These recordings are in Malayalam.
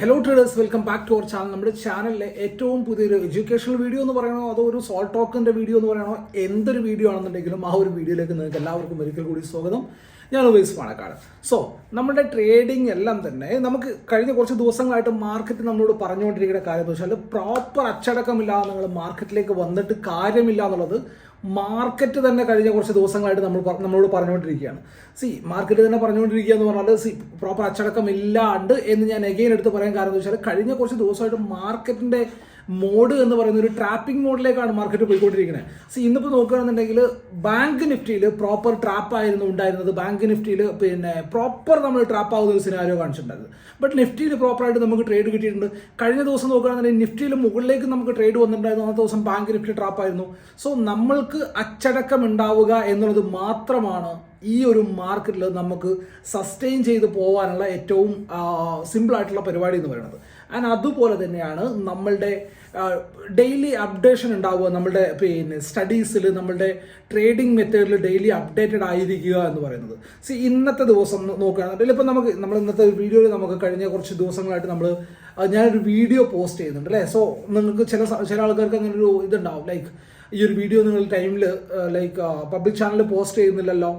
Hello traders welcome back to our channel നമ്മുടെ ചാനലിലെ ഏറ്റവും പുതിയൊരു എഡ്യൂക്കേഷണൽ വീഡിയോ എന്ന് പറയണോ അതോ ഒരു സോൾ ടോക്കിന്റെ വീഡിയോ എന്ന് പറയണോ എന്തൊരു വീഡിയോ ആണെന്നുണ്ടെങ്കിലും ആ ഒരു വീഡിയോയിലേക്ക് നിങ്ങൾക്ക് എല്ലാവർക്കും ഒരിക്കൽ കൂടി സ്വാഗതം. ഞാൻ ഉപയോഗിച്ച് പാണക്കാട്. സോ നമ്മുടെ ട്രേഡിംഗ് എല്ലാം തന്നെ നമുക്ക് കഴിഞ്ഞ കുറച്ച് ദിവസങ്ങളായിട്ട് മാർക്കറ്റ് നമ്മളോട് പറഞ്ഞുകൊണ്ടിരിക്കുന്ന കാര്യം എന്ന് വെച്ചാൽ പ്രോപ്പർ അച്ചടക്കമില്ലാതെ നിങ്ങൾ മാർക്കറ്റിലേക്ക് വന്നിട്ട് കാര്യമില്ല എന്നുള്ളത് മാർക്കറ്റ് തന്നെ കഴിഞ്ഞ കുറച്ച് ദിവസങ്ങളായിട്ട് നമ്മൾ നമ്മളോട് പറഞ്ഞുകൊണ്ടിരിക്കുകയാണ്. സി മാർക്കറ്റ് തന്നെ പറഞ്ഞുകൊണ്ടിരിക്കുക എന്ന് പറഞ്ഞാൽ സി പ്രോപ്പർ അച്ചടക്കം ഇല്ലാണ്ട് എന്ന് ഞാൻ എഗെയിൻ എടുത്ത് പറയാൻ കാരണം എന്ന് വെച്ചാൽ കഴിഞ്ഞ കുറച്ച് ദിവസമായിട്ട് മാർക്കറ്റിന്റെ മോഡ് എന്ന് പറയുന്ന ഒരു ട്രാപ്പിംഗ് മോഡിലേക്കാണ് മാർക്കറ്റ് പോയിക്കൊണ്ടിരിക്കുന്നത് സോ ഇന്നിപ്പോൾ നോക്കുകയാണെന്നുണ്ടെങ്കിൽ ബാങ്ക് നിഫ്റ്റിയിൽ പ്രോപ്പർ ട്രാപ്പ് ആയിരുന്നു ഉണ്ടായിരുന്നത്. ബാങ്ക് നിഫ്റ്റിയിൽ പിന്നെ പ്രോപ്പർ നമ്മൾ ട്രാപ്പ് ആവുന്ന ഒരു സിനാരിയോ കാണിച്ചിട്ടുണ്ടായിരുന്നു. ബട്ട് നിഫ്റ്റിയിൽ പ്രോപ്പറായിട്ട് നമുക്ക് ട്രേഡ് കിട്ടിയിട്ടുണ്ട്. കഴിഞ്ഞ ദിവസം നോക്കുകയാണെന്നുണ്ടെങ്കിൽ നിഫ്റ്റിയിൽ മുകളിലേക്ക് നമുക്ക് ട്രേഡ് വന്നിട്ടുണ്ടായിരുന്നു. അന്നത്തെ ദിവസം ബാങ്ക് നിഫ്റ്റി ട്രാപ്പ് ആയിരുന്നു. സോ നമ്മൾക്ക് അച്ചടക്കം ഉണ്ടാവുക എന്നുള്ളത് മാത്രമാണ് ഈ ഒരു മാർക്കറ്റിൽ നമുക്ക് സസ്റ്റെയിൻ ചെയ്ത് പോകാനുള്ള ഏറ്റവും സിമ്പിളായിട്ടുള്ള പരിപാടി എന്ന് പറയുന്നത്. ആൻഡ് അതുപോലെ തന്നെയാണ് നമ്മളുടെ ഡെയിലി അപ്ഡേഷൻ ഉണ്ടാവുക നമ്മളുടെ പിന്നെ സ്റ്റഡീസിൽ നമ്മളുടെ ട്രേഡിംഗ് മെത്തേഡിൽ ഡെയിലി അപ്ഡേറ്റഡ് ആയിരിക്കുക എന്ന് പറയുന്നത്. സി ഇന്നത്തെ ദിവസം നോക്കുകയാണെന്നുണ്ടെങ്കിൽ ഇപ്പം നമുക്ക് നമ്മൾ ഇന്നത്തെ വീഡിയോയിൽ നമുക്ക് കഴിഞ്ഞ കുറച്ച് ദിവസങ്ങളായിട്ട് നമ്മൾ ഞാനൊരു വീഡിയോ പോസ്റ്റ് ചെയ്യുന്നുണ്ട് അല്ലേ? സോ നിങ്ങൾക്ക് ചില ചില ആൾക്കാർക്ക് അങ്ങനെ ഒരു ഇതുണ്ടാവും. ലൈക്ക് ഈ ഒരു വീഡിയോ നിങ്ങൾ ടൈമിൽ ലൈക്ക് പബ്ലിക് ചാനലിൽ പോസ്റ്റ് ചെയ്യുന്നില്ലല്ലോ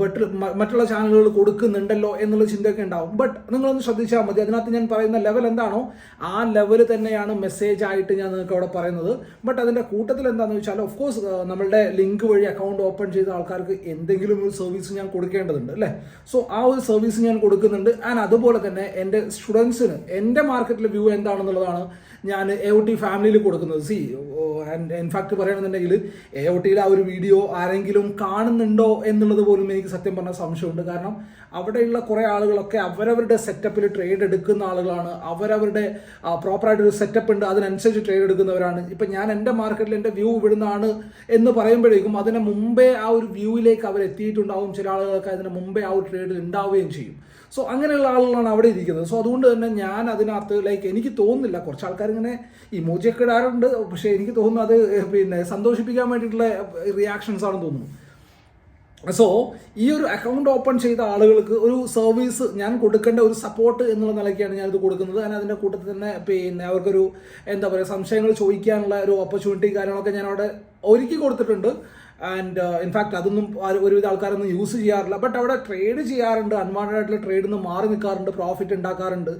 ബട്ട് മറ്റുള്ള ചാനലുകൾ കൊടുക്കുന്നുണ്ടല്ലോ എന്നുള്ള ചിന്തയൊക്കെ ഉണ്ടാവും. ബട്ട് നിങ്ങളൊന്ന് ശ്രദ്ധിച്ചാൽ മതി. അതിനകത്ത് ഞാൻ പറയുന്ന ലെവൽ എന്താണോ ആ ലെവൽ തന്നെയാണ് മെസ്സേജ് ആയിട്ട് ഞാൻ നിങ്ങൾക്ക് അവിടെ പറയുന്നത്. ബട്ട് അതിന്റെ കൂട്ടത്തിൽ എന്താണെന്ന് വെച്ചാൽ ഓഫ് കോഴ്സ് നമ്മളുടെ ലിങ്ക് വഴി അക്കൗണ്ട് ഓപ്പൺ ചെയ്ത ആൾക്കാർക്ക് എന്തെങ്കിലും ഒരു സർവീസ് ഞാൻ കൊടുക്കേണ്ടതുണ്ട് അല്ലേ? സോ ആ ഒരു സർവീസ് ഞാൻ കൊടുക്കുന്നുണ്ട്. ആൻഡ് അതുപോലെ തന്നെ എന്റെ സ്റ്റുഡൻസിന് എന്റെ മാർക്കറ്റിലെ വ്യൂ എന്താണെന്നുള്ളതാണ് ഞാൻ എ ഒ ടി ഫാമിലിയിൽ കൊടുക്കുന്നത്. സി ഇൻഫാക്ട് പറയണമെന്നുണ്ടെങ്കിൽ എ ഒ ടിയിലെ ആ ഒരു വീഡിയോ ആരെങ്കിലും കാണുന്നുണ്ടോ എന്നുള്ളത് പോലും എനിക്ക് സത്യം പറഞ്ഞ സംശയമുണ്ട്. കാരണം അവിടെയുള്ള കുറേ ആളുകളൊക്കെ അവരവരുടെ സെറ്റപ്പിൽ ട്രേഡ് എടുക്കുന്ന ആളുകളാണ്. അവരവരുടെ പ്രോപ്പറായിട്ട് ഒരു സെറ്റപ്പ് ഉണ്ട്. അതിനനുസരിച്ച് ട്രേഡ് എടുക്കുന്നവരാണ്. ഇപ്പം ഞാൻ എന്റെ മാർക്കറ്റിൽ എന്റെ വ്യൂ ഇവിടുന്നാണ് എന്ന് പറയുമ്പോഴേക്കും അതിന് മുമ്പേ ആ ഒരു വ്യൂവിലേക്ക് അവർ എത്തിയിട്ടുണ്ടാവും. ചില ആളുകളൊക്കെ അതിന് മുമ്പേ ആ ഒരു ട്രേഡിൽ ഉണ്ടാവുകയും ചെയ്യും. സോ അങ്ങനെയുള്ള ആളുകളാണ് അവിടെ ഇരിക്കുന്നത്. സോ അതുകൊണ്ട് തന്നെ ഞാൻ അതിനകത്ത് ലൈക്ക് എനിക്ക് തോന്നുന്നില്ല. കുറച്ച് ആൾക്കാർ ഇങ്ങനെ ഇമോജിയൊക്കെ ഇടാറുണ്ട്. പക്ഷേ എനിക്ക് തോന്നുന്നു അത് പിന്നെ സന്തോഷിപ്പിക്കാൻ വേണ്ടിയിട്ടുള്ള റിയാക്ഷൻസ് ആണെന്ന് തോന്നുന്നു. സോ ഈ ഒരു അക്കൗണ്ട് ഓപ്പൺ ചെയ്ത ആളുകൾക്ക് ഒരു സർവീസ് ഞാൻ കൊടുക്കേണ്ട ഒരു സപ്പോർട്ട് എന്നുള്ള നിലയ്ക്കാണ് ഞാനിത് കൊടുക്കുന്നത്. ഞാൻ അതിന്റെ കൂട്ടത്തിൽ തന്നെ പിന്നെ അവർക്കൊരു എന്താ പറയുക സംശയങ്ങൾ ചോദിക്കാനുള്ള ഒരു ഓപ്പർച്യൂണിറ്റി കാര്യങ്ങളൊക്കെ ഞാൻ അവിടെ ഒരുക്കി കൊടുത്തിട്ടുണ്ട്. ആൻഡ് ഇൻഫാക്ട് അതൊന്നും ആരും ഒരുവിധ ആൾക്കാരൊന്നും യൂസ് ചെയ്യാറില്ല. ബട്ട് അവിടെ ട്രേഡ് ചെയ്യാറുണ്ട്. അൺവാണ്ടഡ് ആയിട്ടുള്ള ട്രേഡിൽ നിന്ന് മാറി നിൽക്കാറുണ്ട്. പ്രോഫിറ്റ് ഉണ്ടാക്കാറുണ്ട്.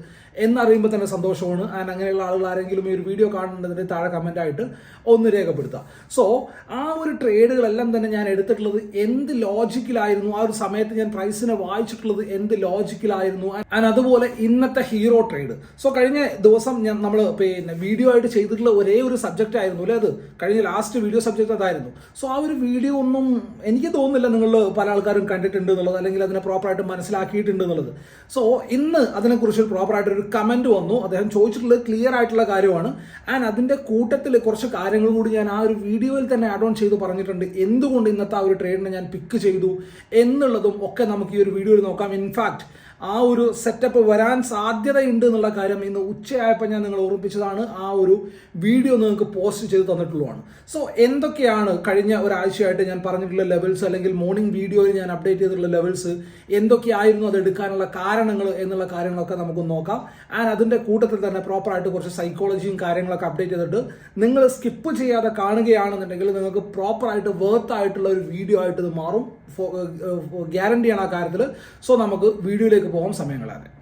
എന്നറിയുമ്പോൾ തന്നെ സന്തോഷമാണ്. ആൻഡ് അങ്ങനെയുള്ള ആളുകൾ ആരെങ്കിലും ഈ ഒരു വീഡിയോ കാണുന്നതിന്റെ താഴെ കമന്റ് ആയിട്ട് ഒന്ന് രേഖപ്പെടുത്താം സോ ആ ഒരു ട്രേഡുകളെല്ലാം തന്നെ ഞാൻ എടുത്തിട്ടുള്ളത് എന്ത് ലോജിക്കിലായിരുന്നു ആ ഒരു സമയത്ത് ഞാൻ പ്രൈസിനെ വായിച്ചിട്ടുള്ളത് എന്ത് ലോജിക്കിലായിരുന്നു ആൻഡ് അതുപോലെ ഇന്നത്തെ ഹീറോ ട്രേഡ് സോ കഴിഞ്ഞ ദിവസം ഞാൻ നമ്മൾ പിന്നെ വീഡിയോ ആയിട്ട് ചെയ്തിട്ടുള്ള ഒരേ ഒരു സബ്ജക്റ്റ് ആയിരുന്നു അല്ലേ അത്? കഴിഞ്ഞ ലാസ്റ്റ് വീഡിയോ സബ്ജക്റ്റ് അതായിരുന്നു. സോ ആ ഒരു വീഡിയോ ഒന്നും എനിക്ക് തോന്നുന്നില്ല നിങ്ങൾ പല ആൾക്കാരും കണ്ടിട്ടുണ്ട് എന്നുള്ളത് അല്ലെങ്കിൽ അതിനെ പ്രോപ്പറായിട്ട് മനസ്സിലാക്കിയിട്ടുണ്ട് എന്നുള്ളത്. സോ ഇന്ന് അതിനെക്കുറിച്ച് പ്രോപ്പറായിട്ട് ഒരു കമന്റ് വന്നു. അദ്ദേഹം ചോദിച്ചിട്ടുള്ളത് ക്ലിയർ ആയിട്ടുള്ള കാര്യമാണ്. ആൻഡ് അതിന്റെ കൂട്ടത്തിൽ കുറച്ച് കാര്യങ്ങൾ കൂടി ഞാൻ ആ ഒരു വീഡിയോയിൽ തന്നെ ആഡ് ഓൺ ചെയ്ത് പറഞ്ഞിട്ടുണ്ട്. എന്തുകൊണ്ട് ഇന്നത്തെ ആ ഒരു ട്രേഡിനെ ഞാൻ പിക്ക് ചെയ്തു എന്നുള്ളതും ഒക്കെ നമുക്ക് ഈ ഒരു വീഡിയോയിൽ നോക്കാം. ഇൻഫാക്ട് ആ ഒരു സെറ്റപ്പ് വരാൻ സാധ്യതയുണ്ട് എന്നുള്ള കാര്യം ഇന്ന് ഉച്ചയായപ്പോൾ ഞാൻ നിങ്ങൾ ഓർമ്മിപ്പിച്ചതാണ്. ആ ഒരു വീഡിയോ നിങ്ങൾക്ക് പോസ്റ്റ് ചെയ്ത് തന്നിട്ടുള്ളതാണ്. സോ എന്തൊക്കെയാണ് കഴിഞ്ഞ ഒരാഴ്ചയായിട്ട് ഞാൻ പറഞ്ഞിട്ടുള്ള ലെവൽസ് അല്ലെങ്കിൽ മോർണിംഗ് വീഡിയോയിൽ ഞാൻ അപ്ഡേറ്റ് ചെയ്തിട്ടുള്ള ലെവൽസ് എന്തൊക്കെയായിരുന്നു അത് എടുക്കാനുള്ള കാരണങ്ങൾ എന്നുള്ള കാര്യങ്ങളൊക്കെ നമുക്ക് നോക്കാം. ആൻഡ് അതിന്റെ കൂട്ടത്തിൽ തന്നെ പ്രോപ്പറായിട്ട് കുറച്ച് സൈക്കോളജിയും കാര്യങ്ങളൊക്കെ അപ്ഡേറ്റ് ചെയ്തിട്ട് നിങ്ങൾ സ്കിപ്പ് ചെയ്യാതെ കാണുകയാണെന്നുണ്ടെങ്കിൽ നിങ്ങൾക്ക് പ്രോപ്പറായിട്ട് വർത്ത് ആയിട്ടുള്ള ഒരു വീഡിയോ ആയിട്ട് ഇത് മാറും. ഗ്യാരണ്ടിയാണ് ആ കാര്യത്തിൽ സോ നമുക്ക് വീഡിയോയിലേക്ക് പോകാൻ സമയം കളയാതെ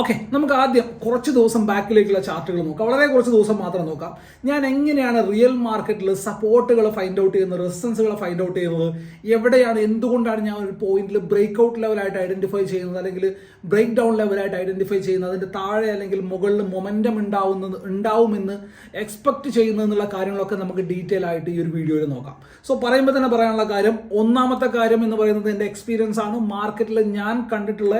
ഓക്കെ നമുക്ക് ആദ്യം കുറച്ച് ദിവസം ബാക്കിലേക്കുള്ള ചാർട്ടുകൾ നോക്കാം. വളരെ കുറച്ച് ദിവസം മാത്രം നോക്കാം. ഞാൻ എങ്ങനെയാണ് റിയൽ മാർക്കറ്റിൽ സപ്പോർട്ടുകൾ ഫൈൻഡ് ഔട്ട് ചെയ്യുന്നത് റെസിസ്റ്റൻസുകൾ ഫൈൻഡ് ഔട്ട് ചെയ്യുന്നത് എവിടെയാണ് എന്തുകൊണ്ടാണ് ഞാൻ ഒരു പോയിന്റിൽ ബ്രേക്ക് ഔട്ട് ലെവലായിട്ട് ഐഡന്റിഫൈ ചെയ്യുന്നത് അല്ലെങ്കിൽ ബ്രേക്ക് ഡൗൺ ലെവലായിട്ട് ഐഡന്റിഫൈ ചെയ്യുന്നത് അതിന്റെ താഴെ അല്ലെങ്കിൽ മുകളിൽ മൊമെന്റം ഉണ്ടാവുന്നത് ഉണ്ടാവുമെന്ന് എക്സ്പെക്ട് ചെയ്യുന്നത് എന്നുള്ള കാര്യങ്ങളൊക്കെ നമുക്ക് ഡീറ്റെയിൽ ആയിട്ട് ഈ ഒരു വീഡിയോയിൽ നോക്കാം. സോ പറയുമ്പോൾ തന്നെ പറയാനുള്ള കാര്യം ഒന്നാമത്തെ കാര്യം എന്ന് പറയുന്നത് എന്റെ എക്സ്പീരിയൻസ് ആണ്. മാർക്കറ്റിൽ ഞാൻ കണ്ടിട്ടുള്ള